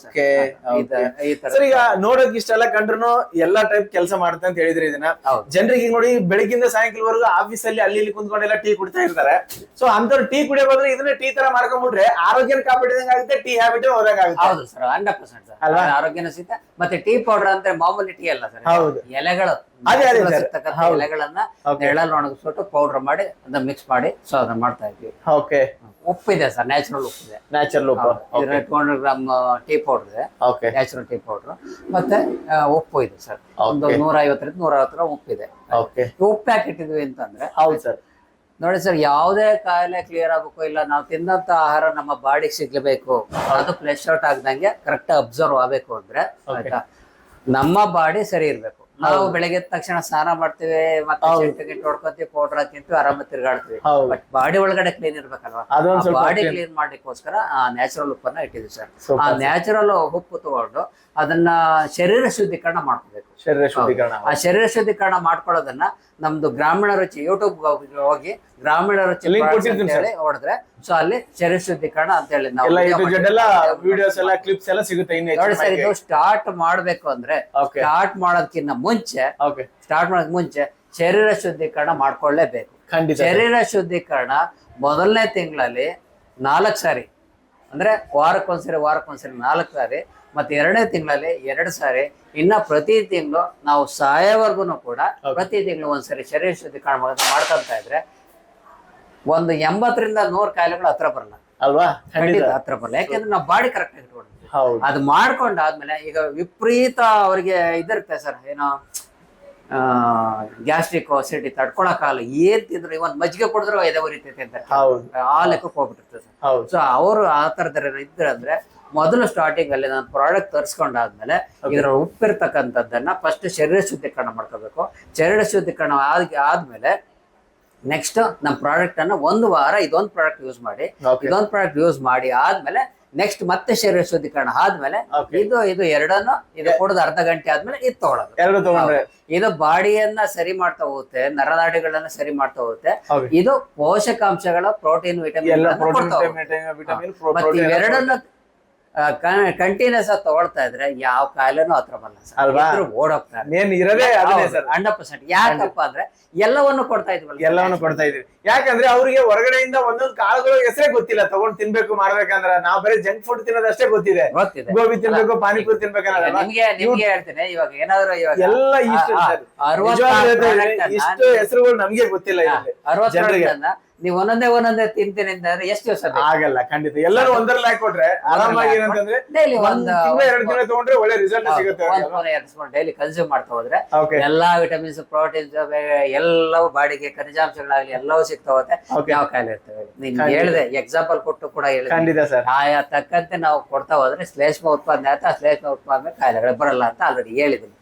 ಸರ್. ಈಗ ನೋಡಕ್ ಇಷ್ಟೆಲ್ಲ ಕಂಡ್ರು ಎಲ್ಲಾ ಟೈಪ್ ಕೆಲಸ ಮಾಡುತ್ತೆ ಅಂತ ಹೇಳಿದ್ರಿ ಇದನ್ನ. ಜನರಿಗೆ ನೋಡಿ ಬೆಳಗಿಂದ ಸಾಯಂಕಾಲವರೆಗೂ ಆಫೀಸ್ ಅಲ್ಲಿ ಅಲ್ಲಿ ಇಲ್ಲಿ ಕುಂತ್ಕೊಂಡೆಲ್ಲ ಟೀ ಕುಡಿತಾ ಇರ್ತಾರೆ. ಸೊ ಅಂತವ್ರು ಟೀ ಕುಡಿಯೋ ಬದಲು ಇದನ್ನ ಟೀ ತರ ಮಾಡ್ಕೊಂಡ್ಬಿಟ್ರೆ ಆರೋಗ್ಯನ ಕಾಪಾಡಿದಂಗ ಆಗುತ್ತೆ ಟೀ ಹ್ಯಾಬಿಟ್ ಹೋದಂಗ ಆಗುತ್ತೆ. ಹೌದು ಸರ್ ಹಂಡ್ರೆಡ್ ಪರ್ಸೆಂಟ್ ಸರ್? ಆರೋಗ್ಯನ ಸಿಗುತ್ತೆ ಮತ್ತೆ ಟೀ ಪೌಡರ್ ಅಂದ್ರೆ ಮಾಮೂಲಿ ಟೀ ಅಲ್ಲ ಸರ್. ಹೌದು. ಎಲೆಗಳು. ಅದೇ, ಅದೇ natural sir. ಸಿಗ್ತಕ್ಕಂಥ ಹೌದು. ಎಲೆಗಳನ್ನ Okay. ನೆರಳಲ್ಲಿ ಒಣಗಿಸ್ಬಿಟ್ಟು ಪೌಡರ್ ಮಾಡಿ ಅದನ್ನ ಮಿಕ್ಸ್ ಮಾಡಿ ಸೊ ಅದನ್ನ ಮಾಡ್ತಾ ಇದ್ವಿ ಓಕೆ ಉಪ್ಪಿದೆ ಸರ್ ನ್ಯಾಚುರಲ್ ಉಪ್ಪಿದೆ. ನ್ಯಾಚುರಲ್ ಉಪ್ಪು. Two hundred gram tea powder ಇದೆ. ಓಕೆ ನ್ಯಾಚುರಲ್ ಟೀ ಪೌಡರ್ ಮತ್ತೆ ಆ, ಉಪ್ಪು ಇದೆ ಸರ್. ಒಂದು Okay. ನೂರ ಐವತ್ತರಿಂದ ನೂರ ಅರವತ್ತು ಗ್ರಾಮ್ ಉಪ್ಪಿದೆ ಓಕೆ ಉಪ್ಪು ಯಾಕೆ ಇಟ್ಟಿದ್ವಿ ಅಂತಂದ್ರೆ ಹೌದು ಸರ್. ನೋಡಿ ಸರ್ ಯಾವುದೇ ಕಾಯಿಲೆ ಕ್ಲಿಯರ್ ಆಗಬೇಕು ಇಲ್ಲ ನಾವು ತಿನ್ನಂತ ಆಹಾರ ನಮ್ಮ ಬಾಡಿಗೆ ಸಿಗ್ಲೇಬೇಕು. ಅದು ಫ್ಲೆಶ್ ಔಟ್ ಆಗ್ದಂಗೆ ಕರೆಕ್ಟ್ ಅಬ್ಸರ್ವ್ ಆಗಬೇಕು ಅಂದ್ರೆ ಆಯ್ತಾ? ನಮ್ಮ ಬಾಡಿ ಸರಿ ಇರ್ಬೇಕು. ನಾವು ಬೆಳಗ್ಗೆ ತಕ್ಷಣ ಸ್ನಾನ ಮಾಡ್ತೀವಿ ಮತ್ತೆ ನೋಡ್ಕೊತೀವಿ ಪೌಡರ್ ಹಾಕಿಂತೀವಿ ಆರಾಮ ತಿರ್ಗಾಡ್ತೀವಿ. ಬಟ್ ಬಾಡಿ ಒಳಗಡೆ ಕ್ಲೀನ್ ಇರ್ಬೇಕಲ್ವಾ? ಬಾಡಿ ಕ್ಲೀನ್ ಮಾಡ್ಲಿಕ್ಕೋಸ್ಕರ ಆ ನ್ಯಾಚುರಲ್ ಉಪ್ಪನ್ನ ಇಟ್ಟಿದ್ವಿ ಸರ್ ಆ ನ್ಯಾಚುರಲ್ ಉಪ್ಪು ತಗೊಂಡು ಅದನ್ನ ಶರೀರ ಶುದ್ಧೀಕರಣ ಮಾಡ್ಕೋಬೇಕು. ಶರೀರ ಶುದ್ಧೀಕರಣ. ಆ ಶರೀರ ಶುದ್ಧೀಕರಣ ಮಾಡ್ಕೊಳ್ಳೋದನ್ನ ನಮ್ದು ಗ್ರಾಮೀಣ ರುಚಿ ಯೂಟ್ಯೂಬ್ ಹೋಗಿ ಗ್ರಾಮೀಣ ರುಚಿ Link products ಕೊಟ್ಟಿರ್ತೀನಿ ಅಂತ ಹೇಳಿ ಹೊಡೆದ್ರೆ. ಸೊ ಅಲ್ಲಿ ಶರೀರ ಶುದ್ಧೀಕರಣ ಅಂತ ಹೇಳಿ ನಾವು. ವಿಡಿಯೋಸ್ ಎಲ್ಲ ಕ್ಲಿಪ್ಸ್ ಎಲ್ಲ ಸಿಗುತ್ತೆ ನೋಡಿ ಸರ್ ಇದು ಸ್ಟಾರ್ಟ್ ಮಾಡ್ಬೇಕು ಅಂದ್ರೆ ಸ್ಟಾರ್ಟ್ ಮಾಡೋದಕ್ಕಿಂತ ಮುಂಚೆ ಸ್ಟಾರ್ಟ್ ಮಾಡೋದ್ ಮುಂಚೆ ಶರೀರ ಶುದ್ಧೀಕರಣ ಮಾಡ್ಕೊಳ್ಳೇಬೇಕು. ಶರೀರ ಶುದ್ಧೀಕರಣ ಮೊದಲನೇ ತಿಂಗಳಲ್ಲಿ ನಾಲ್ಕು ಸಾರಿ. ಅಂದ್ರೆ ವಾರಕ್ಕೊಂದ್ಸರಿ ವಾರಕ್ಕೊಂದ್ಸರಿ ನಾಲ್ಕು ಸಾರಿ ಮತ್ತೆ ಎರಡನೇ ತಿಂಗಳಲ್ಲಿ ಎರಡು ಸಾರಿ. ಇನ್ನ ಪ್ರತಿ ತಿಂಗಳು ನಾವು ಸಾಯೋವರೆಗೂ ಕೂಡ ಪ್ರತಿ ತಿಂಗಳು ಒಂದ್ಸರಿ ಶರೀರ ಶುದ್ಧೀಕರಣ ಮಾಡ್ಕೊಂತ ಇದ್ರೆ ಒಂದು ಎಂಬತ್ತರಿಂದ ನೂರು ಕಾಯಿಲೆಗಳು ಹತ್ರ ಬರಲ್ಲ. ಅಲ್ವಾ? ಖಂಡಿತ ಹತ್ರ ಬರಲ್ಲ. ಯಾಕೆಂದ್ರೆ ನಾವು ಬಾಡಿ ಕರೆಕ್ಟ್ ಆಗಿ ಇಟ್ಕೊಂಡಿರ್ತೀವಿ ಅದು ಮಾಡ್ಕೊಂಡಾದ್ಮೇಲೆ ಈಗ ವಿಪರೀತ ಅವರಿಗೆ ಇದಿರುತ್ತೆ ಸರ್ ಏನೋ ಗ್ಯಾಸ್ಟ್ರಿಕ್ ಅಸಿಡಿಟಿ ತಡ್ಕೊಳಕ್ಕಾಗಲ್ಲ. ಏನ್ ತಿಂದ್ರು ಇವನ್ ಮಜ್ಜಿಗೆ ಕುಡಿದ್ರು ಎದೆ ಉರಿತೈತೆ ಅಂತ ಹೌದು. ಆ ಲೆಕ್ಕಕ್ಕೆ ಹೋಗ್ಬಿಟ್ಟಿರ್ತದೆ ಸರ್. ಸೊ ಅವರು ಆ ಥರದ್ರ ಇದ್ರಂದ್ರೆ ಮೊದಲು ಸ್ಟಾರ್ಟಿಂಗ್ ಅಲ್ಲಿ ನಾನು ಪ್ರಾಡಕ್ಟ್ ತರಿಸ್ಕೊಂಡಾದ್ಮೇಲೆ ಇದರ ಉಪ್ಪಿರ್ತಕ್ಕಂಥದ್ದನ್ನ ಫಸ್ಟ್ ಶರೀರ ಶುದ್ಧೀಕರಣ ಮಾಡ್ಕೋಬೇಕು. ಶರೀರ ಶುದ್ಧೀಕರಣ ಆದ್ ಆದ್ಮೇಲೆ ನೆಕ್ಸ್ಟ್ ನಮ್ಮ ಪ್ರಾಡಕ್ಟ್ ಅನ್ನ ಒಂದು ವಾರ ಇದೊಂದು ಪ್ರಾಡಕ್ಟ್ ಯೂಸ್ ಮಾಡಿ ಇದೊಂದು ಪ್ರಾಡಕ್ಟ್ ಯೂಸ್ ಮಾಡಿ ಆದ್ಮೇಲೆ ನೆಕ್ಸ್ಟ್ ಮತ್ತೆ ಶರೀರ ಶುದ್ಧೀಕರಣ ಆದ್ಮೇಲೆ ಇದು ಇದು ಎರಡನ್ನು ಇದು ಕುಡಿದು ಅರ್ಧ ಗಂಟೆ ಆದ್ಮೇಲೆ ಇದು ತಗೊಳ್ಳೋದು ಎರಡು ತಗೊಂಡ್ರೆ? ಇದು ಬಾಡಿಯನ್ನ ಸರಿ ಮಾಡ್ತಾ ಹೋಗುತ್ತೆ ನರನಾಡಿಗಳನ್ನ ಸರಿ ಮಾಡ್ತಾ ಹೋಗುತ್ತೆ. ಇದು ಪೋಷಕಾಂಶಗಳ ಪ್ರೋಟೀನ್ ವಿಟಮಿನ್ ಇವೆರಡನ್ನ ಕಂಟಿನ್ಯೂಸ್ ಆಗಿ ತಗೊಳ್ತಾ ಇದ್ರೆ ಯಾವ ಕಾಯಿಲೆನೂ ಹತ್ರ ಬರಲ್ಲ ಸರ್. ಅಲ್ವಾ? ಓಡೋಗ್ತಾರೆ ಇರೋದೇ ಹಂಡ್ರೆಡ್ ಪರ್ಸೆಂಟ್ ಯಾಕಪ್ಪ ಅಂದ್ರೆ ಎಲ್ಲವನ್ನು ಕೊಡ್ತಾ ಇದ್ವಲ್ಲ sir. ಎಲ್ಲವನ್ನು ಕೊಡ್ತಾ ಇದೀವಿ ಯಾಕಂದ್ರೆ ಅವ್ರಿಗೆ ಹೊರಗಡೆಯಿಂದ ಒಂದೊಂದು ಕಾಳುಗಳು ಹೆಸರೇ ಗೊತ್ತಿಲ್ಲ. ತಗೊಂಡ್ ತಿನ್ಬೇಕು ಮಾಡ್ಬೇಕಂದ್ರ. ನಾವ್ ಬರೀ ಜಂಕ್ ಫುಡ್ ತಿನ್ನೋದಷ್ಟೇ ಗೊತ್ತಿದೆ. ಗೊತ್ತಿದೆ. ಗೋಬಿ ತಿನ್ಬೇಕು ಪಾನಿಪುರಿ ತಿನ್ಬೇಕಂದ್ರೆ ನಿಮ್ಗೆ ನಿಮ್ಗೆ ಹೇಳ್ತೀನಿ ಇವಾಗ ಏನಾದ್ರು ಇವಾಗ ಎಲ್ಲ ಇಷ್ಟು ಇಷ್ಟು ಹೆಸರುಗಳು ನಮ್ಗೆ ಗೊತ್ತಿಲ್ಲ. ಅರವತ್ತು ನೀವು ಒಂದೊಂದೇ ಒಂದೊಂದೇ ತಿಂತೀನಿ ಅಂದ್ರೆ ಎಷ್ಟು ದಿವಸ ಆಗಲ್ಲ ಖಂಡಿತ. ಎಲ್ಲರೂ ಒಂದರಲ್ಲಿ ಹಾಕೊಟ್ರೆ ಆರಾಮಾಗಿ ಏನಂತಂದ್ರೆ ಡೈಲಿ ಒಂದ್ ಒಂದು ತಿಂಗಳ ಎರಡು ತಿಂಗಳು ತಗೊಂಡ್ರೆ ಒಳ್ಳೆ ರಿಸಲ್ಟ್ ಸಿಗುತ್ತೆ ಒಂದ್ ಸ್ಪೂನ್ ಎರಡು ಸ್ಪೂನ್ ಡೈಲಿ ಕನ್ಸ್ಯೂಮ್ ಮಾಡ್ತಾ ಹೋದ್ರೆ ಓಕೆ ಎಲ್ಲಾ ವಿಟಮಿನ್ಸ್ ಪ್ರೋಟೀನ್ಸ್ ಎಲ್ಲವೂ ಬಾಡಿಗೆ ಖನಿಜಾಂಶಗಳಾಗ್ಲಿ ಎಲ್ಲವೂ ಸಿಗ್ತಾ ಹೋಗುತ್ತೆ Okay. ಯಾವ ಕಾಯಿಲೆ ಇರ್ತವೆ. ನಿಮ್ಗೆ ಖಂಡಿತ. ಹೇಳಿದೆ ಎಕ್ಸಾಂಪಲ್ ಕೊಟ್ಟು ಕೂಡ ಹೇಳಿದೆ. ಖಂಡಿತ ಸರ್. ಆಯಾ ತಕ್ಕಂತೆ ನಾವು ಕೊಡ್ತಾ ಹೋದ್ರೆ ಶ್ಲೇಷ್ಮ ಉತ್ಪಾದನೆ ಆಯ್ತಾ ಆ ಶ್ಲೇಷ್ಮ ಉತ್ಪಾದನೆ ಕಾಯಿಲೆಗಳು ಬರಲ್ಲ ಅಂತ ಆಲ್ರೆಡಿ ಹೇಳಿದ್ದೀನಿ.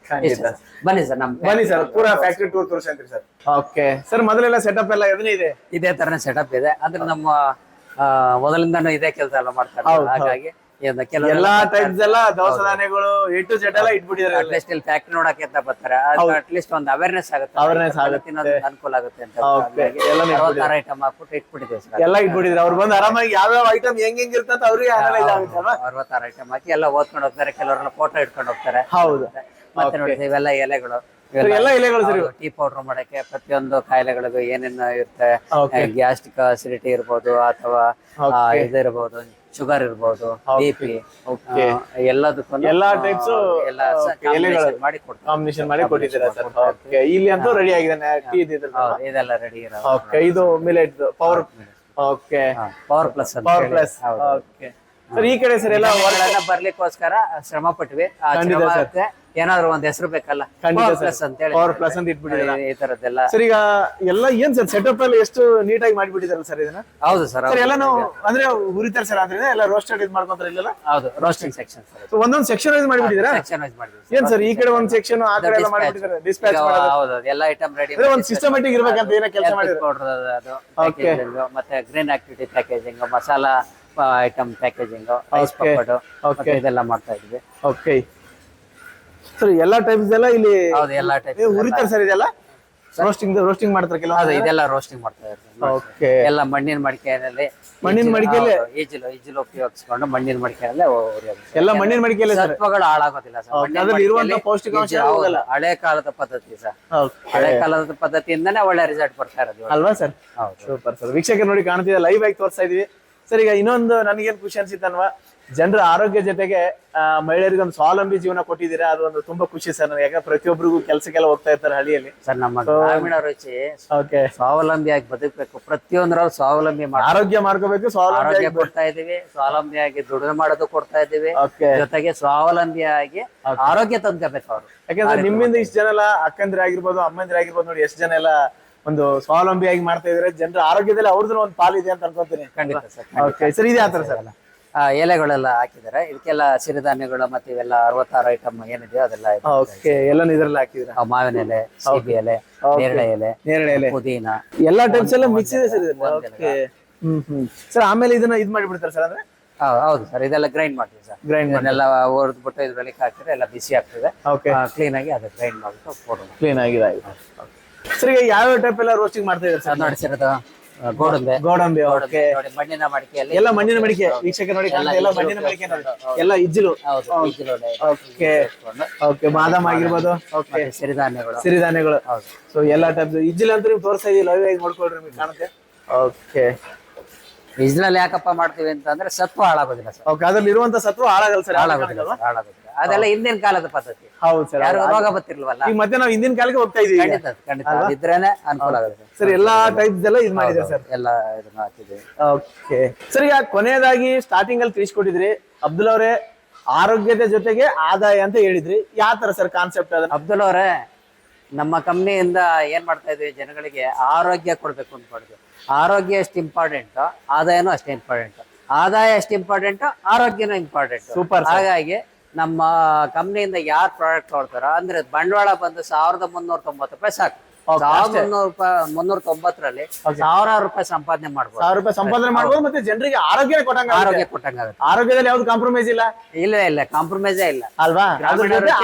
ಬನ್ನಿ ಸರ್ ನಮ್ ಬನ್ನಿ ಸರ್ ಪೂರಾ ಫ್ಯಾಕ್ಟ್ರಿ ಟೂರ್ ತೋರಿಸಂತ್ರಿ ಸರ್. ಓಕೆ. ಸರ್ ಮೊದಲೆಲ್ಲ ಸೆಟಪ್ ಎಲ್ಲ ಎದನೇ ಇದೆ? ಇದೇ ತರನೇ ಸೆಟಪ್ ಇದೆ. ಅಂದ್ರೆ ನಮ್ಮ ಮೊದಲಿಂದಾನು ಇದೇ ಕೆಲಸ ಎಲ್ಲ ಮಾಡ್ತಾರೆ. ಹಾಗಾಗಿ ಎಲ್ಲಾ ಟೈಪ್ಸ್ ಎಲ್ಲ ದವಸ ಧಾನ್ಯಗಳು ಎ ಟು ಜೆಡ್ ಎಲ್ಲ ಇಟ್ಬಿಟ್ಟಿದ್ದಾರೆ. ಅಟ್ಲೀಸ್ಟ್ ಇಲ್ಲಿ ಫ್ಯಾಕ್ಟ್ರಿ ನೋಡಕ್ಕೆ ಅಂತ ಬರ್ತಾರೆ. ಅಟ್ಲೀಸ್ಟ್ ಒಂದು ಅವೇರ್ನೆಸ್ ಆಗುತ್ತೆ. ಅವೇರ್ನೆಸ್ ಆಗುತ್ತೆ. ಅನುಕೂಲ ಆಗುತ್ತೆ ಅಂತ ಅರವತ್ತಾರು ಐಟಮ್ ಹಾಕ್ಬಿಟ್ಟು ಇಟ್ಬಿಟ್ಟಿದ್ದೇವೆ ಸರ್. ಎಲ್ಲ ಇಟ್ಬಿಟ್ಟಿದ್ರೆ ಅವ್ರು ಬಂದು ಆರಾಮಾಗಿ ಯಾವ್ಯಾವ ಐಟಮ್ ಹೆಂಗ್ ಹೆಂಗ್ ಇರ್ತಂತ ಅವ್ರಿಗೆ ಅನಲೈಸ್ ಆಗುತ್ತೆ ಅರವತ್ತಾರು ಐಟಮ್ ಹಾಕಿ ಎಲ್ಲ ಓದ್ಕೊಂಡು ಹೋಗ್ತಾರೆ. ಕೆಲವರೆಲ್ಲ ಫೋಟೋ ಇಟ್ಕೊಂಡು ಹೋಗ್ತಾರೆ. ಹೌದು. ಮತ್ತೆ ನೋಡಿದ್ರೆ ಇವೆಲ್ಲ ಎಲೆಗಳು. ಎಲ್ಲ ಎಲೆಗಳು ಸರ್. ಟೀ ಪೌಡರ್ ಮಾಡಕ್ಕೆ ಪ್ರತಿಯೊಂದು ಕಾಯಿಲೆಗಳಿಗೂ ಏನೇನು ಇರುತ್ತೆ. ಗ್ಯಾಸ್ಟ್ರಿಕ್ ಅಸಿಡಿಟಿ ಇರ್ಬೋದು ಅಥವಾ. ಇದಿರ್ಬೋದು ಶುಗರ್ ಇರ್ಬೋದು ಬಿ ಪಿ ಎಲ್ಲದಕ್ಕೂ ಎಲ್ಲಾ types, ಎಲ್ಲ ಮಾಡಿ ಕಾಂಬಿನೇಷನ್ ಮಾಡಿ ಕೊಟ್ಟಿದ್ದೀರಾ ಸರ್? ಇಲ್ಲಿ ಅಂತೂ ರೆಡಿ ಆಗಿದೆ ಟೀ ಇದೆಲ್ಲ ರೆಡಿ ಇರೋ ಇದು millet power okay power plus power plus okay sir ಈ ಕಡೆ ಸರ್ ಎಲ್ಲ ಹೊರಗಡೆಲ್ಲ ಬರ್ಲಿಕ್ಕೋಸ್ಕರ ಶ್ರಮ ಪಟ್ವಿ. ಆ ಏನಾದ್ರು ಒಂದ್ ಹೆಸರು ಬೇಕಲ್ಲ? ಖಂಡಿತ ಪ್ಲಸ್. ಅಂತ ಹೇಳಿ. Power Plus ಅಂತ ಇಟ್ಬಿಟ್ಟಿದ್ದೀರಾ. ಈ ತರದ್ದೆಲ್ಲ. ಸರ್ ಈಗ ಎಲ್ಲ ಏನ್ ಸರ್ ಸೆಟಪ್ ಅಲ್ಲಿ ಎಷ್ಟು ನೀಟಾಗಿ ಮಾಡಿಬಿಟ್ಟಿದಾರಲ್ಲ ಸರ್ ಇದನ್ನ? ಹೌದು ಸರ್ ಸರ್ ಎಲ್ಲ ನಾವು ಅಂದ್ರೆ ಹುರಿತಾರೆ ಸರ್ ಅಂದ್ರೆ ಎಲ್ಲ ರೋಸ್ಟೆಡ್ ಇದು ಮಾಡ್ಕೊಂತಾರೆ ಇಲ್ಲೆಲ್ಲ? ಹೌದು ರೋಸ್ಟಿಂಗ್ ಸೆಕ್ಷನ್ ಸರ್ ಒಂದೊಂದು ಸೆಕ್ಷನ್ ವೈಸ್ ಮಾಡಿಬಿಟ್ಟಿದ್ದೀರಾ? ಸೆಕ್ಷನ್ ವೈಸ್ ಮಾಡಿದ್ವಿ ಏನ್ ಸರ್ ಈ ಕಡೆ ಒಂದ್ ಸೆಕ್ಷನ್ ಆ ಕಡೆ ಎಲ್ಲ ಮಾಡಿಬಿಟ್ಟಿದ್ದಾರೆ? ಡಿಸ್ಪ್ಯಾಚ್ ಮಾಡೋದು? ಹೌದು ಎಲ್ಲ ಐಟಮ್ ರೆಡಿ ಅಂದ್ರೆ ಒಂದ್ ಸಿಸ್ಟಮ್ಯಾಟಿಕ್ ಇರಬೇಕಂತ ಏನೋ ಕೆಲಸ ಮಾಡಿದ್ರೆ ಅದು ಮತ್ತೆ green activity packaging masala item packaging ice Okay. Okay Okay. ಇದೆಲ್ಲ ಮಾಡ್ತಾ ಇದ್ವಿ. ಓಕೆ ಸರ್ ಎಲ್ಲಾ ಟೈಪ್ಸ್ ಎಲ್ಲ ಇಲ್ಲಿ ಹೌದು ಎಲ್ಲಾ ಟೈಪ್ ಹುರಿತಾರೆ ಸರ್ ಇದೆಲ್ಲ. ರೋಸ್ಟಿಂಗ್ ರೋಸ್ಟಿಂಗ್ ಮಾಡ್ತಾರೆ ಕೆಲವು ಹೌದು ಇದೆಲ್ಲ ರೋಸ್ಟಿಂಗ್ ಮಾಡ್ತಾ ಇರ್ತೀವಿ. ಓಕೆ ಎಲ್ಲ ಮಣ್ಣಿನ ಮಡಿಕೆಯಲ್ಲಿ ಮಣ್ಣಿನ ಮಡಿಕೆಯಲ್ಲಿ? ಈಜಿಲು ಈಜಿಲು ಉಪಯೋಗಿಸ್ಕೊಂಡು ಮಣ್ಣಿನ ಮಡಿಕೆಯಲ್ಲೇ ಉರಿಯೋದು. ಎಲ್ಲ ಮಣ್ಣಿನ ಮಡಿಕೆಯಲ್ಲಿ ಸರ್? ಸತ್ವಗಳು ಹಾಳಾಗೋದಿಲ್ಲ ಸರ್. ಹೌದು, ಮಣ್ಣಿನ ಅದ್ರಲ್ಲಿ ಇರುವಂತ ಮಡಿಕೆಯಲ್ಲಿ ಪೌಷ್ಟಿಕಾಂಶ ಈಜಿಲು- ಹೌದು, ಹೋಗಲ್ಲ. ಹಳೆ ಕಾಲದ ಪದ್ಧತಿ ಸರ್. ಓಕೆ ಹಳೆ ಕಾಲದ ಪದ್ಧತಿಯಿಂದನೇ ಒಳ್ಳೆ ರಿಸಲ್ಟ್ ಬರ್ತಾ ಇರೋದು ಅಲ್ವಾ ಸರ್? ಹೌದು. ಸೂಪರ್ ಸರ್ ವೀಕ್ಷಕರು ನೋಡಿ ಕಾಣ್ತಿದೆ ಲೈವ್ ಆಗಿ ತೋರಿಸ್ತಾ ಇದೀವಿ. ಸರ್ ಈಗ ಇನ್ನೊಂದು ನನಗೇನ್ ಖುಷಿ ಅನ್ಸಿತ್ತನ್ವಾ ಜನರ ಆರೋಗ್ಯ ಜೊತೆಗೆ ಆ, ಮಹಿಳೆಯರಿಗೆ ಒಂದು ಸ್ವಾವಲಂಬಿ ಜೀವನ ಕೊಟ್ಟಿದ್ದೀರಾ ಅದು ಒಂದು ತುಂಬಾ ಖುಷಿ ಸರ್ ನನಗೆ. ಯಾಕಂದ್ರೆ ಪ್ರತಿಯೊಬ್ಬರಿಗೂ ಕೆಲಸಕ್ಕೆಲ್ಲ ಹೋಗ್ತಾ ಇರ್ತಾರೆ ಹಳ್ಳಿಯಲ್ಲಿ. ಸರ್ ನಮ್ಮ ಗ್ರಾಮೀಣ ರುಚಿ ಓಕೆ ಸ್ವಾವಲಂಬಿಯಾಗಿ ಬದುಕಬೇಕು. ಪ್ರತಿಯೊಂದ್ರಲ್ಲಿ ಸ್ವಾವಲಂಬಿ ಮಾಡಿ ಆರೋಗ್ಯ ಮಾಡ್ಕೋಬೇಕು ಸ್ವಾವಲಂಬಿ ಕೊಡ್ತಾ ಇದೀವಿ ಸ್ವಾವಲಂಬಿಯಾಗಿ ದುಡಿಮೆ ಮಾಡೋದು ಕೊಡ್ತಾ ಇದೀವಿ ಜೊತೆಗೆ ಸ್ವಾವಲಂಬಿಯಾಗಿ ಆರೋಗ್ಯ ತಂದ್ಕೋಬೇಕು ಅವರು. ಯಾಕಂದ್ರೆ ನಿಮ್ಮಿಂದ ಇಷ್ಟು ಜನ ಎಲ್ಲ ಅಕ್ಕಂದ್ರೆ ಆಗಿರ್ಬೋದು ಅಮ್ಮಂದ್ರೆ ಆಗಿರ್ಬೋದು ನೋಡಿ ಎಷ್ಟು ಜನ ಎಲ್ಲ ಒಂದು ಸ್ವಾವಲಂಬಿಯಾಗಿ ಮಾಡ್ತಾ ಇದ್ರೆ ಜನರ ಆರೋಗ್ಯದಲ್ಲಿ ಅವ್ರದ್ದು ಒಂದು ಪಾಲಿದೆ ಅಂತ ಅನ್ಕೋತೀನಿ. ಖಂಡಿತ ಸರ್ ಓಕೆ ಸರ್ ಇದೆ ಆತರ ಸರ್. ಆ, ಎಲೆಗಳೆಲ್ಲ ಹಾಕಿದ್ದಾರೆ. ಇದಕ್ಕೆಲ್ಲ ಸಿರಿಧಾನ್ಯಗಳು ಮತ್ತೆ ಇವೆಲ್ಲ ಅರವತ್ತಾರು ಐಟಮ್ ಏನಿದೆಯೋ ಅದೆಲ್ಲ ಇದೆ. ಓಕೆ ಎಲ್ಲಾನು ಇದ್ರಲ್ಲಿ ಹಾಕಿದ್ರ ಆ, ಮಾವಿನ ಎಲೆ ಸೀಬೆ ಎಲೆ ನೇರಳೆ ಎಲೆ ನೇರಳೆ ಎಲೆ. ಪುದೀನ. ಎಲ್ಲಾ ಟೈಪ್ಸ್ ಎಲ್ಲ ಮಿಕ್ಸ್ ಇದೆ sir okay hmm hmm. Sir ಆಮೇಲೆ ಇದನ್ನ ಇದ್ ಮಾಡಿಬಿಡ್ತಾರೆ ಸರ್ ಅಂದ್ರೆ? ಹೌದು ಸರ್ ಇದೆಲ್ಲ ಗ್ರೈಂಡ್ ಮಾಡ್ತೀವಿ ಸರ್. ಗ್ರೈಂಡ್ ಎಲ್ಲ ಇದನ್ನೆಲ್ಲ ಹೊರದ್ಬಿಟ್ಟು ಇದ್ರಲ್ಲಿ ಹಾಕಿದ್ರೆ ಎಲ್ಲ ಬಿಸಿ ಆಗ್ತದೆ. ಓಕೆ ಕ್ಲೀನ್ ಆಗಿ ಅದು ಗ್ರೈಂಡ್ ಮಾಡ್ಬಿಟ್ಟು ಕೊಡೋಣ ಕ್ಲೀನ್ ಆಗಿದೆ ಸರ್ ಈಗ ಯಾವ ಟೈಪ್ ಎಲ್ಲ ರೋಸ್ಟಿಂಗ್ ಮಾಡ್ತಾ ಇದ್ದಾರೆ ಸರ್? ನೋಡಿ ಸರ್ ಅದು ಆ, ಗೋಡಂಬಿ. ಓಕೆ ನೋಡಿ ಮಣ್ಣಿನ ಮಡಿಕೆಯಲ್ಲಿ ಎಲ್ಲ ಮಣ್ಣಿನ ಮಡಿಕೆ ವೀಕ್ಷಕ ನೋಡಿ ಎಲ್ಲ ಮಣ್ಣಿನ ಮಡಿಕೆ ನೋಡಿ. ಎಲ್ಲ ಇಜ್ಜಿಲು. ಹೌದು ಓಕೆ ಓಕೆ ಬಾದಾಮ್ ಆಗಿರ್ಬೋದು. ಓಕೆ ಸಿರಿಧಾನ್ಯಗಳು. ಸಿರಿಧಾನ್ಯಗಳು. ಹೌದು. ಸೊ ಎಲ್ಲ ಟೈಪ್ ಇಜ್ಜಿಲ್ ಅಂತ ನೀವು ತೋರಿಸ್ತಾ ಇದೀವಿ ಲೈವ್ ಆಗಿ ನೋಡ್ಕೊಳ್ರಿ ನಿಮಗೆ ಕಾಣುತ್ತೆ. ಓಕೆ ಇಜ್ಲಲ್ಲಿ ಯಾಕಪ್ಪ ಮಾಡ್ತೀವಿ ಅಂತಂದ್ರೆ ಸತ್ವ ಹಾಳಾಗೋದಿಲ್ಲ ಸರ್. ಓಕೆ ಅದ್ರಲ್ಲಿ ಇರುವಂತ ಸತ್ವ ಹಾಳಾಗಲ್ಲ ಸರ್ ಹಾಳಾಗೋದಿಲ್ಲ ಹಾಳಾಗೋದಿಲ್ಲ. ಅದೆಲ್ಲ ಹಿಂದಿನ ಕಾಲದ ಪದ್ಧತಿ. ಹೌದು ಸರ್ ಯಾರು ರೋಗ ಬರ್ತಿರ್ಲ್ವಲ್ಲ? ಈಗ ಮತ್ತೆ ನಾವು ಹಿಂದಿನ ಕಾಲಕ್ಕೆ ಹೋಗ್ತಾ ಇದೀವಿ. ಖಂಡಿತ ಖಂಡಿತ. ಇದ್ರೇನೆ ಅನುಕೂಲ ಆಗುತ್ತೆ. ಸರ್ ಎಲ್ಲಾ ಟೈಪ್ಸ್ ಎಲ್ಲ ಇದು ಮಾಡಿದೆ ಸರ್. ಎಲ್ಲ ಇದನ್ನ ಹಾಕಿದ್ದೀವಿ. ಓಕೆ. ಸರ್ ಈಗ ಕೊನೆಯದಾಗಿ ಸ್ಟಾರ್ಟಿಂಗ್ ಅಲ್ಲಿ ತಿಳಿಸ್ಕೊಟ್ಟಿದ್ರಿ. ಅಬ್ದುಲ್ ಅವರೇ ಆರೋಗ್ಯದ ಜೊತೆಗೆ ಆದಾಯ ಅಂತ ಹೇಳಿದ್ರಿ. ಯಾವ ತರ ಸರ್ ಕಾನ್ಸೆಪ್ಟ್ ಅದ ಅಬ್ದುಲ್ ಅವರೇ ನಮ್ಮ ಕಂಪ್ನಿಯಿಂದ ಏನ್ ಮಾಡ್ತಾ ಇದ್ವಿ ಜನಗಳಿಗೆ ಆರೋಗ್ಯ ಕೊಡ್ಬೇಕು ಮಾಡಿದ್ವಿ. ಆರೋಗ್ಯ ಎಷ್ಟು ಇಂಪಾರ್ಟೆಂಟ್ ಆದಾಯನೂ ಅಷ್ಟೇ ಇಂಪಾರ್ಟೆಂಟ್ ಆದಾಯ ಎಷ್ಟು ಇಂಪಾರ್ಟೆಂಟ್ ಆರೋಗ್ಯನೂ ಇಂಪಾರ್ಟೆಂಟ್ ಸೂಪರ್ sir. ಹಾಗಾಗಿ ನಮ್ಮ ಕಂಪ್ನಿಯಿಂದ ಯಾರು ಪ್ರಾಡಕ್ಟ್ ತೊಗೊಳ್ತಾರೋ ಅಂದ್ರೆ ಬಂಡವಾಳ ಬಂದು ಸಾವಿರದ ಮುನ್ನೂರ ತೊಂಬತ್ತು ರೂಪಾಯಿ ಸಾಕು. ಸಾವಿರದ ಮುನ್ನೂರ ರೂಪಾಯಿ ಮುನ್ನೂರ ತೊಂಬತ್ತರಲ್ಲಿ ಸಾವಿರಾರು ರೂಪಾಯಿ ಸಂಪಾದನೆ ಮಾಡ್ಬೋದು. ಸಾವಿರ ರೂಪಾಯಿ ಸಂಪಾದನೆ ಮಾಡ್ಬೋದು ಮತ್ತೆ ಜನರಿಗೆ ಆರೋಗ್ಯ ಕೊಟ್ಟಂಗ ಆರೋಗ್ಯ ಕೊಟ್ಟಂಗಾಗುತ್ತೆ. ಆರೋಗ್ಯದಲ್ಲಿ ಯಾವ್ದು ಕಾಂಪ್ರಮೈಸ್ ಇಲ್ಲ? ಇಲ್ಲ ಇಲ್ಲ ಕಾಂಪ್ರಮೈಸೇ ಇಲ್ಲ. ಅಲ್ವಾ?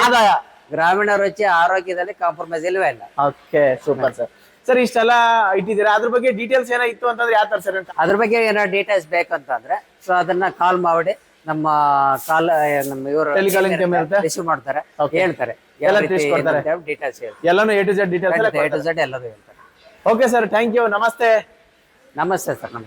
ಆದಾಯ. ಗ್ರಾಮೀಣ ರುಚಿ ಆರೋಗ್ಯದಲ್ಲಿ ಕಾಂಪ್ರಮೈಸ್ ಇಲ್ವೇ ಇಲ್ಲ. ಓಕೆ ಸೂಪರ್ ಸರ್ ಸರ್ ಇಷ್ಟೆಲ್ಲ ಇಟ್ಟಿದ್ದೀರಾ? ಅದ್ರ ಬಗ್ಗೆ ಡೀಟೇಲ್ಸ್ ಏನೋ ಇತ್ತು ಅಂತಂದ್ರೆ ಯಾವ ತರ ಸರ್ ಅದ್ರ ಬಗ್ಗೆ ಏನೋ ಡೀಟೇಲ್ಸ್ ಬೇಕಂತಂದ್ರೆ ಸೊ ಅದನ್ನ ಕಾಲ್ ಮಾಡಿ. ನಮ್ಮ ಕಾಲ ನಮ್ಮ ಇವರು ಟೆಲಿಕಾಲಿಂಗ್ team ಇರುತ್ತೆ? ರಿಸೀವ್ ಮಾಡ್ತಾರೆ ಹೇಳ್ತಾರೆ. ಎಲ್ಲ ತಿಳಿಸ್ಕೊಡ್ತಾರೆ. ಡೀಟೇಲ್ಸ್ ಎಲ್ಲಾನು A to Z details A to Z ಎಲ್ಲರೂ ಹೇಳ್ತಾರೆ. ಓಕೆ ಸರ್ ಥ್ಯಾಂಕ್ ಯು ನಮಸ್ತೆ. ನಮಸ್ತೆ ಸರ್ ನಮಸ್ತೆ.